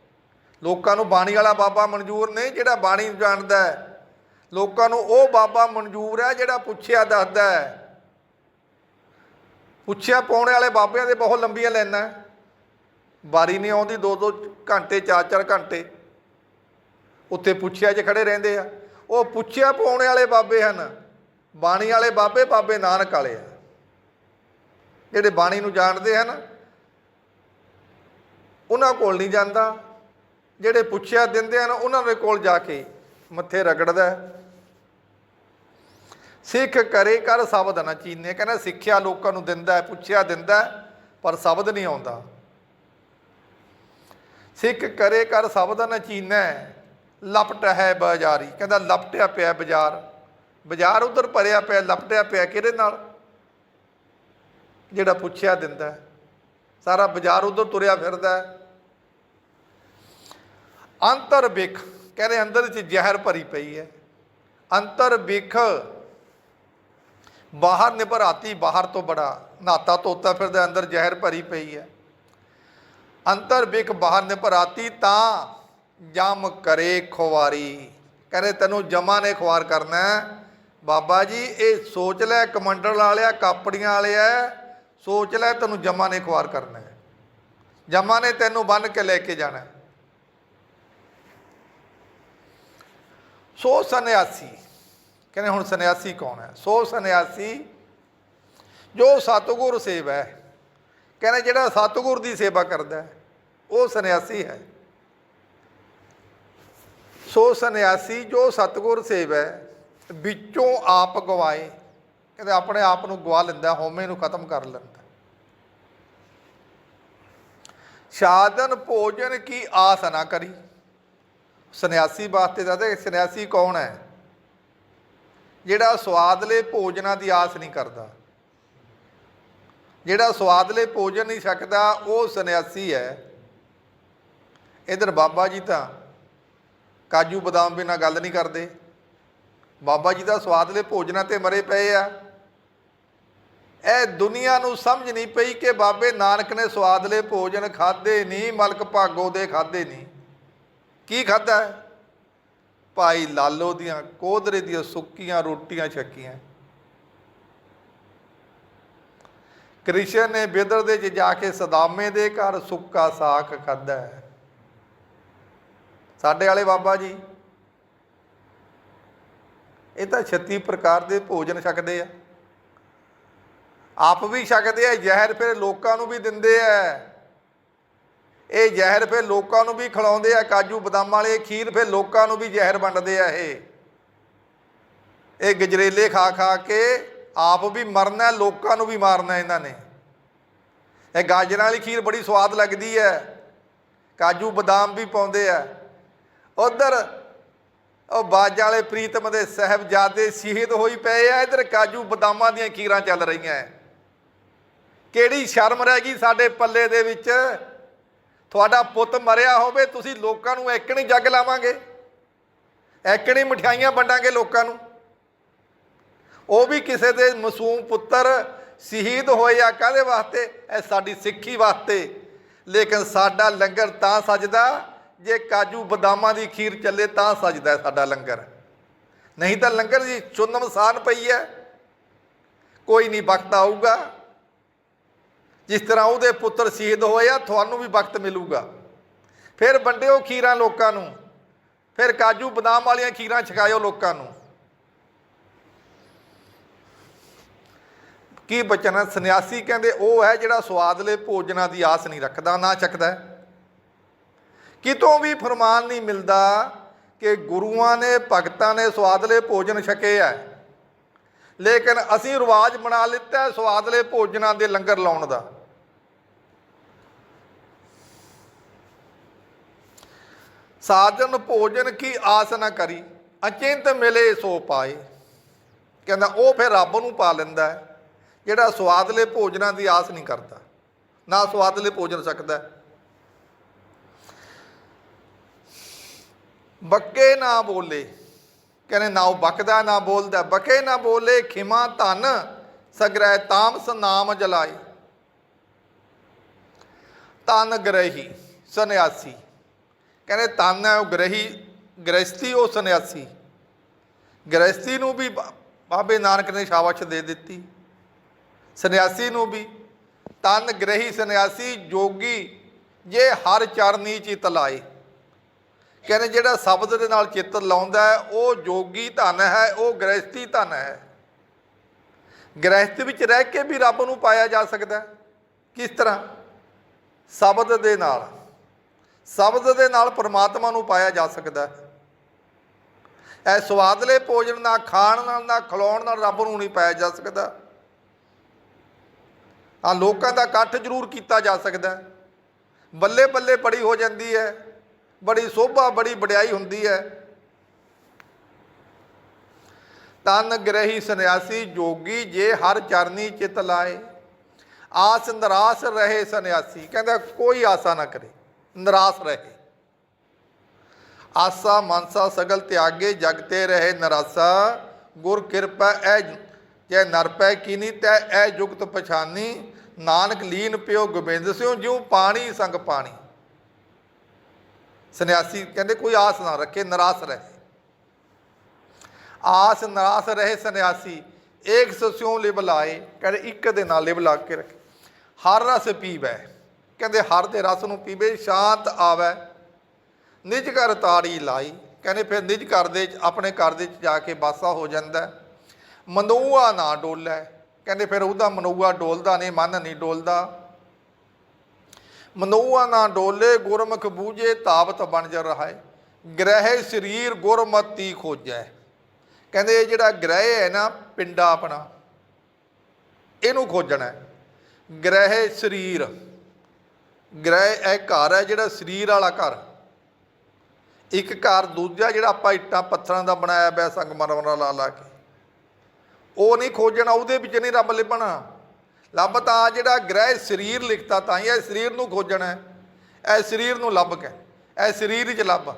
ਲੋਕਾਂ ਨੂੰ ਬਾਣੀ ਵਾਲਾ ਬਾਬਾ ਮਨਜ਼ੂਰ ਨਹੀਂ ਜਿਹੜਾ ਬਾਣੀ ਜਾਣਦਾ ਹੈ। ਲੋਕਾਂ ਨੂੰ ਉਹ ਬਾਬਾ ਮਨਜ਼ੂਰ ਹੈ ਜਿਹੜਾ ਪੁੱਛਿਆ ਦੱਸਦਾ ਹੈ। ਪੁੱਛਿਆ ਪਾਉਣ ਵਾਲੇ ਬਾਬਿਆਂ ਦੇ ਬਹੁਤ ਲੰਬੀਆਂ ਲਾਈਨਾਂ। ਵਾਰੀ ਨਹੀਂ ਆਉਂਦੀ ਦੋ ਦੋ ਘੰਟੇ ਚਾਰ ਚਾਰ ਘੰਟੇ। ਉੱਥੇ ਪੁੱਛਿਆ 'ਚ ਖੜੇ ਰਹਿੰਦੇ ਆ। ਉਹ ਪੁੱਛਿਆ ਪਾਉਣ ਵਾਲੇ ਬਾਬੇ ਹਨ। ਬਾਣੀ ਵਾਲੇ ਬਾਬੇ ਬਾਬੇ ਨਾਨਕ ਵਾਲੇ ਆ। ਜਿਹੜੇ ਬਾਣੀ ਨੂੰ ਜਾਣਦੇ ਹਨ, ਉਹਨਾਂ ਕੋਲ ਨਹੀਂ ਜਾਂਦਾ। ਜਿਹੜੇ ਪੁੱਛਿਆ ਦਿੰਦੇ ਹਨ, ਉਹਨਾਂ ਦੇ ਕੋਲ ਜਾ ਕੇ ਮੱਥੇ ਰਗੜਦਾ ਸਿੱਖ ਕਰੇ ਕਰ ਸ਼ਬਦ ਨਾ ਚੀਨੇ। ਕਹਿੰਦਾ ਸਿੱਖਿਆ ਲੋਕਾਂ ਨੂੰ ਦਿੰਦਾ ਪੁੱਛਿਆ ਦਿੰਦਾ ਪਰ ਸ਼ਬਦ ਨਹੀਂ ਆਉਂਦਾ। ਸਿੱਖ ਕਰੇ ਕਰ ਸ਼ਬਦ ਨਾ ਚੀਨੈ। ਲਪਟ ਹੈ ਬਾਜ਼ਾਰੀ। ਕਹਿੰਦਾ, ਲਪਟਿਆ ਪਿਆ ਬਾਜ਼ਾਰ। ਬਾਜ਼ਾਰ ਉਧਰ ਭਰਿਆ ਪਿਆ, ਲਪਟਿਆ ਪਿਆ ਕਿਹਦੇ ਨਾਲ? ਜਿਹੜਾ ਪੁੱਛਿਆ ਦਿੰਦਾ ਸਾਰਾ ਬਾਜ਼ਾਰ ਉਧਰ ਤੁਰਿਆ ਫਿਰਦਾ ਅੰਤਰ ਵਿਖ ਕਹਿੰਦੇ ਅੰਦਰ ਵਿੱਚ ਜ਼ਹਿਰ ਭਰੀ ਪਈ ਹੈ। ਅੰਤਰ ਵਿਖ ਬਾਹਰ ਨਿਭਰਾਤੀ ਬਾਹਰ ਤੋਂ ਬੜਾ ਨਾਤਾ ਤੋਤਾ ਫਿਰਦਾ, ਅੰਦਰ ਜ਼ਹਿਰ ਭਰੀ ਪਈ ਹੈ। ਅੰਤਰ ਵਿਖ ਬਾਹਰ ਨਿਭਰਾਤੀ ਤਾਂ ਜਮ ਕਰੇ ਖੁਆਰੀ ਕਹਿੰਦੇ, ਤੈਨੂੰ ਜਮਾ ਨੇ ਖੁਆਰ ਕਰਨਾ ਬਾਬਾ ਜੀ, ਇਹ ਸੋਚ ਲੈ, ਕਮੰਡਲ ਵਾਲਿਆ ਕਾਪੜੀਆਂ ਵਾਲਿਆ ਸੋਚ ਲੈ, ਤੈਨੂੰ ਜਮਾ ਨੇ ਖੁਆਰ ਕਰਨਾ ਹੈ। ਜਮਾ ਨੇ ਤੈਨੂੰ ਬੰਨ ਕੇ ਲੈ ਕੇ ਜਾਣਾ ਹੈ। ਸੋ ਸੰਨਿਆਸੀ। ਕਹਿੰਦੇ, ਹੁਣ ਸੰਨਿਆਸੀ ਕੌਣ ਹੈ? ਸੋ ਸੰਨਿਆਸੀ, ਜੋ ਸਤਿਗੁਰ ਸੇਵਾ ਹੈ। ਕਹਿੰਦੇ, ਜਿਹੜਾ ਸਤਿਗੁਰ ਦੀ ਸੇਵਾ ਕਰਦਾ ਉਹ ਸੰਨਿਆਸੀ ਹੈ। ਸੋ ਸੰਨਿਆਸੀ ਜੋ ਸਤਿਗੁਰ ਸੇਵਾ ਹੈ ਵਿੱਚੋਂ ਆਪ ਗਵਾਏ। ਕਹਿੰਦੇ ਆਪਣੇ ਆਪ ਨੂੰ ਗਵਾ ਲੈਂਦਾ ਹੋਮੇ ਨੂੰ ਖਤਮ ਕਰ ਲੈਂਦਾ। ਸਾਧਨ ਭੋਜਨ ਕੀ ਆਸ ਨਾ ਕਰੀ। ਸੰਨਿਆਸੀ ਵਾਸਤੇ ਦੱਸਦੇ ਸੰਨਿਆਸੀ ਕੌਣ ਹੈ? ਜਿਹੜਾ ਸਵਾਦਲੇ ਭੋਜਨਾਂ ਦੀ ਆਸ ਨਹੀਂ ਕਰਦਾ। ਜਿਹੜਾ ਸਵਾਦਲੇ ਭੋਜਨ ਨਹੀਂ ਛਕਦਾ ਉਹ ਸੰਨਿਆਸੀ ਹੈ। ਇਧਰ ਬਾਬਾ ਜੀ ਤਾਂ ਕਾਜੂ ਬਦਾਮ ਬਿਨਾਂ ਗੱਲ ਨਹੀਂ ਕਰਦੇ। ਬਾਬਾ ਜੀ ਦਾ ਸਵਾਦਲੇ ਭੋਜਨਾਂ ਤੇ ਮਰੇ ਪਏ ਆ। ਇਹ ਦੁਨੀਆ ਨੂੰ ਸਮਝ ਨਹੀਂ ਪਈ ਕਿ ਬਾਬੇ ਨਾਨਕ ਨੇ ਸਵਾਦਲੇ ਭੋਜਨ ਖਾਦੇ ਨਹੀਂ, ਮਲਕ ਭਾਗੋ ਦੇ ਖਾਦੇ ਨਹੀਂ। ਕੀ ਖਾਦਾ ਭਾਈ ਲਾਲੋ ਦੀਆਂ ਕੋਦਰੇ ਦੀਆਂ ਸੁੱਕੀਆਂ ਰੋਟੀਆਂ ਛੱਕੀਆਂ। ਕ੍ਰਿਸ਼ਨ ਨੇ ਬਿਦਰ ਦੇ ਚ ਜਾ ਕੇ ਸਦਾਮੇ ਦੇ ਘਰ ਸੁੱਕਾ ਸਾਖ ਖਾਦਾ ਹੈ। ਸਾਡੇ ਵਾਲੇ ਬਾਬਾ ਜੀ। ਇਹ ਤਾਂ 36 ਪ੍ਰਕਾਰ ਦੇ ਭੋਜਨ ਛਕਦੇ ਆ। ਆਪ ਵੀ ਛਕਦੇ ਆ ਜ਼ਹਿਰ ਫਿਰ ਲੋਕਾਂ ਨੂੰ ਵੀ ਦਿੰਦੇ ਆ। ਇਹ ਜ਼ਹਿਰ ਫਿਰ ਲੋਕਾਂ ਨੂੰ ਵੀ ਖਿਲਾਉਂਦੇ ਆ, ਕਾਜੂ ਬਦਾਮਾਂ ਵਾਲੇ ਖੀਰ ਫਿਰ ਲੋਕਾਂ ਨੂੰ ਵੀ ਜ਼ਹਿਰ ਵੰਡਦੇ ਆ ਇਹ। ਇਹ ਗਜਰੇਲੇ ਖਾ ਖਾ ਕੇ ਆਪ ਵੀ ਮਰਨਾ ਲੋਕਾਂ ਨੂੰ ਵੀ ਮਾਰਨਾ ਇਹਨਾਂ ਨੇ। ਇਹ ਗਾਜਰਾਂ ਵਾਲੀ ਖੀਰ ਬੜੀ ਸਵਾਦ ਲੱਗਦੀ ਹੈ। ਕਾਜੂ ਬਦਾਮ ਵੀ ਪਾਉਂਦੇ ਆ। ਉਧਰ ਉਹ ਬਾਜ ਵਾਲੇ ਪ੍ਰੀਤਮ ਦੇ ਸਹਿਬਜ਼ਾਦੇ ਸ਼ਹੀਦ ਹੋਈ ਪਏ ਆ। ਇਧਰ ਕਾਜੂ ਬਦਾਮਾਂ ਦੀਆਂ ਖੀਰਾਂ ਚੱਲ ਰਹੀਆਂ ਐ। ਕਿਹੜੀ ਸ਼ਰਮ ਰਹਿ ਗਈ ਸਾਡੇ ਪੱਲੇ ਦੇ ਵਿੱਚ? ਤੁਹਾਡਾ ਪੁੱਤ ਮਰਿਆ ਹੋਵੇ, ਤੁਸੀਂ ਲੋਕਾਂ ਨੂੰ ਐਕਣੀ ਜੱਗ ਲਾਵਾਂਗੇ। ਐਕਣੀ ਮਠਿਆਈਆਂ ਵੰਡਾਂਗੇ ਲੋਕਾਂ ਨੂੰ। ਉਹ ਵੀ ਕਿਸੇ ਦੇ ਮਾਸੂਮ ਪੁੱਤਰ ਸ਼ਹੀਦ ਹੋਏ ਆ ਕਾਹਦੇ ਵਾਸਤੇ? ਇਹ ਸਾਡੀ ਸਿੱਖੀ ਵਾਸਤੇ। ਲੇਕਿਨ ਸਾਡਾ ਲੰਗਰ ਤਾਂ ਸਜਦਾ ਜੇ ਕਾਜੂ ਬਦਾਮਾਂ ਦੀ ਖੀਰ ਚੱਲੇ ਤਾਂ ਸਜਦਾ ਹੈ ਸਾਡਾ ਲੰਗਰ। ਨਹੀਂ ਤਾਂ ਲੰਗਰ ਦੀ ਚੁੰਨਮ ਸਾਨ ਪਈ ਹੈ। ਕੋਈ ਨਹੀਂ ਵਕਤ ਆਊਗਾ। ਜਿਸ ਤਰ੍ਹਾਂ ਉਹਦੇ ਪੁੱਤਰ ਸ਼ਹੀਦ ਹੋਏ ਆ, ਤੁਹਾਨੂੰ ਵੀ ਵਕਤ ਮਿਲੂਗਾ। ਫਿਰ ਵੰਡਿਓ ਖੀਰਾਂ ਲੋਕਾਂ ਨੂੰ। ਫਿਰ ਕਾਜੂ ਬਦਾਮ ਵਾਲੀਆਂ ਖੀਰਾਂ ਛਕਾਇਓ ਲੋਕਾਂ ਨੂੰ। ਕੀ ਬਚਨ ਹੈ? ਸੰਨਿਆਸੀ ਕਹਿੰਦੇ, ਉਹ ਹੈ ਜਿਹੜਾ ਸਵਾਦਲੇ ਭੋਜਨਾਂ ਦੀ ਆਸ ਨਹੀਂ ਰੱਖਦਾ, ਨਾ ਚੱਕਦਾ। ਕਿਤੋਂ ਵੀ ਫਰਮਾਨ ਨਹੀਂ ਮਿਲਦਾ ਕਿ ਗੁਰੂਆਂ ਨੇ, ਭਗਤਾਂ ਨੇ ਸਵਾਦਲੇ ਭੋਜਨ ਛਕੇ ਹੈ ਲੇਕਿਨ ਅਸੀਂ ਰਿਵਾਜ ਬਣਾ ਲਿੱਤਾ ਹੈ ਸਵਾਦਲੇ ਭੋਜਨਾਂ ਦੇ ਲੰਗਰ ਲਾਉਣ ਦਾ। ਸਾਜਨ ਭੋਜਨ ਕੀ ਆਸ ਨਾ ਕਰੀ, ਅਚਿੰਤ ਮਿਲੇ ਸੋ ਪਾਏ। ਕਹਿੰਦਾ ਉਹ ਫਿਰ ਰੱਬ ਨੂੰ ਪਾ ਲੈਂਦਾ ਜਿਹੜਾ ਸਵਾਦਲੇ ਭੋਜਨਾਂ ਦੀ ਆਸ ਨਹੀਂ ਕਰਦਾ, ਨਾ ਸਵਾਦਲੇ ਭੋਜਨ ਸਕਦਾ। ਬੱਕੇ ਨਾ ਬੋਲੇ। ਕਹਿੰਦੇ, ਨਾ ਉਹ ਬਕਦਾ, ਨਾ ਬੋਲਦਾ। ਬਕੇ ਨਾ ਬੋਲੇ, ਖਿਮਾ ਧਨ, ਸਗਰੈ ਤਾਮਸ ਨਾਮ ਜਲਾਈ ਤਨ ਗ੍ਰਹੀ ਸੰਨਿਆਸੀ। ਕਹਿੰਦੇ ਤਨ ਹੈ ਉਹ ਗ੍ਰਹੀ ਗ੍ਰਸਤੀ ਉਹ ਸੰਨਿਆਸੀ। ਗ੍ਰਸਤੀ ਨੂੰ ਵੀ ਬਾ- ਬਾਬੇ ਨਾਨਕ ਨੇ ਸ਼ਾਬਾਸ਼ ਦੇ ਦਿੱਤੀ। ਸੰਨਿਆਸੀ ਨੂੰ ਵੀ। ਤਨ ਗ੍ਰਹੀ ਸੰਨਿਆਸੀ ਜੋਗੀ, ਜੇ ਹਰ ਚਰਨੀ ਚਿਤ ਲਾਏ ਕਹਿੰਦੇ ਜਿਹੜਾ ਸ਼ਬਦ ਦੇ ਨਾਲ ਚਿੱਤ ਲਾਉਂਦਾ ਹੈ, ਉਹ ਜੋਗੀ ਧਨ ਹੈ, ਉਹ ਗ੍ਰਸਤੀ ਧਨ ਹੈ। ਗ੍ਰਸਤ ਵਿੱਚ ਰਹਿ ਕੇ ਵੀ ਰੱਬ ਨੂੰ ਪਾਇਆ ਜਾ ਸਕਦਾ ਕਿਸ ਤਰ੍ਹਾਂ? ਸ਼ਬਦ ਦੇ ਨਾਲ। ਸ਼ਬਦ ਦੇ ਨਾਲ ਪਰਮਾਤਮਾ ਨੂੰ ਪਾਇਆ ਜਾ ਸਕਦਾ ਹੈ। ਐ ਸਵਾਦਲੇ ਭੋਜਨ ਨਾ ਖਾਣ ਨਾਲ, ਨਾ ਖਿਲਾਉਣ ਨਾਲ ਰੱਬ ਨੂੰ ਨਹੀਂ ਪਾਇਆ ਜਾ ਸਕਦਾ। ਆ ਲੋਕਾਂ ਦਾ ਇਕੱਠ ਜ਼ਰੂਰ ਕੀਤਾ ਜਾ ਸਕਦਾ ਬੱਲੇ ਬੱਲੇ ਬੜੀ ਹੋ ਜਾਂਦੀ ਹੈ। ਬੜੀ ਸੋਭਾ, ਬੜੀ ਵਡਿਆਈ ਹੁੰਦੀ ਹੈ। ਤਨ ਗ੍ਰਹੀ ਸੰਨਿਆਸੀ ਜੋਗੀ ਜੇ ਹਰ ਚਰਨੀ ਚਿਤ ਲਾਏ। ਆਸ ਨਿਰਾਸ ਰਹੇ ਸੰਨਿਆਸੀ, ਕਹਿੰਦਾ ਕੋਈ ਆਸਾ ਨਾ ਕਰੇ, ਨਿਰਾਸ ਰਹੇ। ਆਸਾ ਮਨਸਾ ਸਗਲ ਤਿਆਗੇ ਜਗਤੇ ਰਹੇ ਨਰਾਸਾ। ਗੁਰ ਕਿਰਪਾ ਐ ਜੈ ਨਰ ਪੈ ਕੀਨੀ, ਤੈ ਐ ਜੁਗਤ ਪਛਾਨੀ। ਨਾਨਕ ਲੀਨ ਪਿਓ ਗੋਬਿੰਦ ਸਿਓ ਜਿਉ ਪਾਣੀ ਸੰਗ ਪਾਣੀ। ਸੰਨਿਆਸੀ ਕਹਿੰਦੇ ਕੋਈ ਆਸ ਨਾ ਰੱਖੇ, ਨਿਰਾਸ ਰਹੇ। ਆਸ, ਨਿਰਾਸ ਰਹੇ ਸੰਨਿਆਸੀ। ਏਕ ਸਸਿਉ ਲਿਬ ਲਾਏ, ਕਹਿੰਦੇ ਇੱਕ ਦੇ ਨਾਲ ਲਿਬ ਲਾ ਕੇ ਰੱਖੇ। ਹਰ ਰਸ ਪੀਵੈ, ਕਹਿੰਦੇ ਹਰ ਦੇ ਰਸ ਨੂੰ ਪੀਵੇ, ਸ਼ਾਂਤ ਆਵੈ। ਨਿਜ ਘਰ ਤਾੜੀ ਲਾਈ, ਕਹਿੰਦੇ ਫਿਰ ਨਿਜ ਘਰ ਦੇ ਆਪਣੇ ਘਰ ਦੇ ਚ ਜਾ ਕੇ ਬਾਸਾ ਹੋ ਜਾਂਦਾ ਹੈ। ਨਾ ਡੋਲੇ, ਕਹਿੰਦੇ ਫਿਰ ਉਹਦਾ ਮਨੋਆ ਡੋਲਦਾ ਨਹੀਂ, ਮਨ ਨਹੀਂ ਡੋਲਦਾ। ਮਨੋਆ ਨਾ ਡੋਲੇ ਗੁਰਮੁਖ ਬੂਝੇ ਤਾਵਤ ਬਣ ਜਾ ਰਹਾ ਹੈ ਗ੍ਰਹਿ ਸਰੀਰ ਗੁਰਮਤੀ ਖੋਜੈ। ਕਹਿੰਦੇ ਇਹ ਜਿਹੜਾ ਗ੍ਰਹਿ ਹੈ ਨਾ, ਪਿੰਡਾ ਆਪਣਾ, ਇਹਨੂੰ ਖੋਜਣਾ ਗ੍ਰਹਿ ਸਰੀਰ। ਗ੍ਰਹਿ ਇਹ ਘਰ ਹੈ ਜਿਹੜਾ ਸਰੀਰ ਵਾਲਾ ਘਰ। ਇੱਕ ਘਰ ਦੂਜਾ ਜਿਹੜਾ ਆਪਾਂ ਇੱਟਾਂ ਪੱਥਰਾਂ ਦਾ ਬਣਾਇਆ ਪਿਆ ਸੰਗਮਰਮਰ ਲਾ ਲਾ ਕੇ। ਉਹ ਨਹੀਂ ਖੋਜਣਾ, ਉਹਦੇ ਵਿੱਚ ਨਹੀਂ ਰੱਬ ਲੱਭਣਾ ਲੱਭ ਤਾਂ ਜਿਹੜਾ ਗ੍ਰਹਿ ਸਰੀਰ ਲਿਖਤਾ ਤਾਂ ਹੀ ਇਹ ਸਰੀਰ ਨੂੰ ਖੋਜਣਾ ਹੈ। ਇਹ ਸਰੀਰ ਨੂੰ ਲੱਭ ਕੇ, ਇਹ ਸਰੀਰ ਵਿੱਚ ਲੱਭ।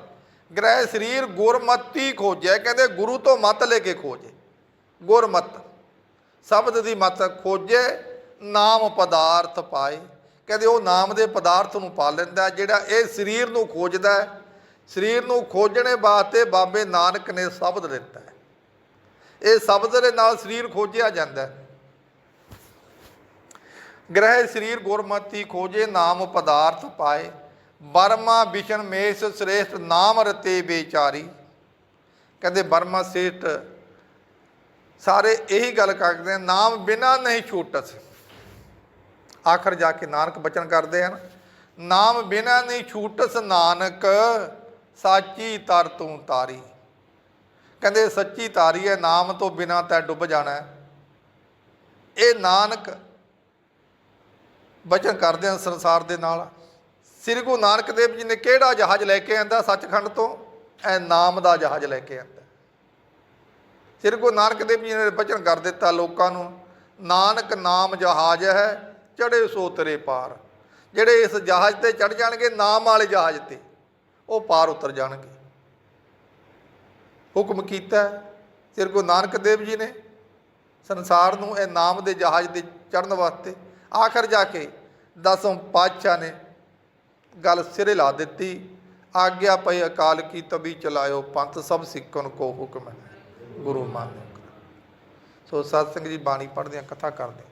ਗ੍ਰਹਿ ਸਰੀਰ ਗੁਰਮਤੀ ਖੋਜੈ, ਕਹਿੰਦੇ ਗੁਰੂ ਤੋਂ ਮਤ ਲੈ ਕੇ ਖੋਜੇ। ਗੁਰਮਤ, ਸ਼ਬਦ ਦੀ ਮਤ ਖੋਜੇ, ਨਾਮ ਪਦਾਰਥ ਪਾਏ। ਕਹਿੰਦੇ ਉਹ ਨਾਮ ਦੇ ਪਦਾਰਥ ਨੂੰ ਪਾ ਲੈਂਦਾ ਜਿਹੜਾ ਇਹ ਸਰੀਰ ਨੂੰ ਖੋਜਦਾ ਹੈ। ਸਰੀਰ ਨੂੰ ਖੋਜਣੇ ਵਾਸਤੇ ਬਾਬੇ ਨਾਨਕ ਨੇ ਸ਼ਬਦ ਦਿੱਤਾ ਹੈ। ਇਹ ਸ਼ਬਦ ਦੇ ਨਾਲ ਸਰੀਰ ਖੋਜਿਆ ਜਾਂਦਾ ਹੈ। ਗ੍ਰਹਿ ਸਰੀਰ ਗੁਰਮਤੀ ਖੋਜੇ ਨਾਮ ਪਦਾਰਥ ਪਾਏ ਬਰਮਾ ਵਿਸ਼ਨ ਮੇਸ਼ ਸ੍ਰੇਸ਼ਟ ਨਾਮ ਰਤੇ ਵਿਚਾਰੀ ਕਹਿੰਦੇ ਬਰਮਾ ਸ੍ਰੇਸ਼ਟ, ਸਾਰੇ ਇਹੀ ਗੱਲ ਕਰਦੇ ਆ ਨਾਮ ਬਿਨਾ ਨਹੀਂ ਛੂਟਸ ਆਖਰ ਜਾ ਕੇ ਨਾਨਕ ਬਚਨ ਕਰਦੇ ਹਨ, ਨਾਮ ਬਿਨਾ ਨਹੀਂ ਛੂਟਸ ਨਾਨਕ, ਸਾਚੀ ਤਰ ਤੂੰ ਤਾਰੀ। ਕਹਿੰਦੇ ਸੱਚੀ ਤਾਰੀ ਹੈ, ਨਾਮ ਤੋਂ ਬਿਨਾ ਤੈ ਡੁੱਬ ਜਾਣਾ ਇਹ ਨਾਨਕ ਬਚਨ ਕਰਦੇ ਹਨ ਸੰਸਾਰ ਦੇ ਨਾਲ। ਸ੍ਰੀ ਗੁਰੂ ਨਾਨਕ ਦੇਵ ਜੀ ਨੇ ਕਿਹੜਾ ਜਹਾਜ਼ ਲੈ ਕੇ ਆਂਦਾ ਸੱਚਖੰਡ ਤੋਂ? ਇਹ ਨਾਮ ਦਾ ਜਹਾਜ਼ ਲੈ ਕੇ ਆਂਦਾ। ਸ੍ਰੀ ਗੁਰੂ ਨਾਨਕ ਦੇਵ ਜੀ ਨੇ ਬਚਨ ਕਰ ਦਿੱਤਾ ਲੋਕਾਂ ਨੂੰ, ਨਾਨਕ ਨਾਮ ਜਹਾਜ਼ ਹੈ ਚੜੇ ਸੋ ਤੇਰੇ ਪਾਰ। ਜਿਹੜੇ ਇਸ ਜਹਾਜ਼ ਤੇ ਚੜ ਜਾਣਗੇ, ਨਾਮ ਵਾਲੇ ਜਹਾਜ਼ ਤੇ, ਉਹ ਪਾਰ ਉਤਰ ਜਾਣਗੇ। ਹੁਕਮ ਕੀਤਾ ਸ੍ਰੀ ਗੁਰੂ ਨਾਨਕ ਦੇਵ ਜੀ ਨੇ ਸੰਸਾਰ ਨੂੰ ਇਹ ਨਾਮ ਦੇ ਜਹਾਜ਼ ਤੇ ਚੜਨ ਵਾਸਤੇ। ਆਖਰ ਜਾ ਕੇ ਦਸੋਂ ਪਾਤਸ਼ਾਹ ਨੇ ਗੱਲ ਸਿਰੇ ਲਾ ਦਿੱਤੀ। ਆਗਿਆ ਪਈ ਅਕਾਲ ਕੀ ਤਬੀ ਚਲਾਇਓ ਪੰਥ ਸਭ ਸਿੱਖਣ ਕੋ ਹੁਕਮ ਹੈ, ਗੁਰੂ ਮਾਨਿਓ ਸੋ ਸਤ ਸਿੰਘ ਜੀ, ਬਾਣੀ ਪੜ੍ਹਦੇ ਆ ਕਥਾ ਕਰਦੇ।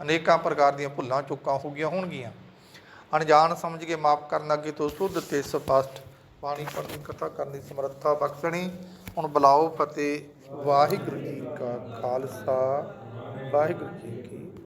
ਅਨੇਕਾਂ ਪ੍ਰਕਾਰ ਦੀਆਂ ਭੁੱਲਾਂ ਚੁੱਕਾਂ ਹੋ ਗਈਆਂ ਹੋਣਗੀਆਂ। ਅਣਜਾਣ ਸਮਝ ਕੇ ਮਾਫ ਕਰਨ ਅੱਗੇ ਤੋਂ ਸੁੱਧ ਤੇ ਸਪਸ਼ਟ ਬਾਣੀ ਪੜ੍ਹਨੀ ਕਥਾ ਕਰਨ ਦੀ ਸਮਰੱਥਾ ਬਖਸ਼ਣੀ। ਹੁਣ ਬੁਲਾਓ ਫਤਿਹ ਵਾਹਿਗੁਰੂ ਜੀ ਕਾ ਖਾਲਸਾ, ਵਾਹਿਗੁਰੂ ਜੀ ਕੀ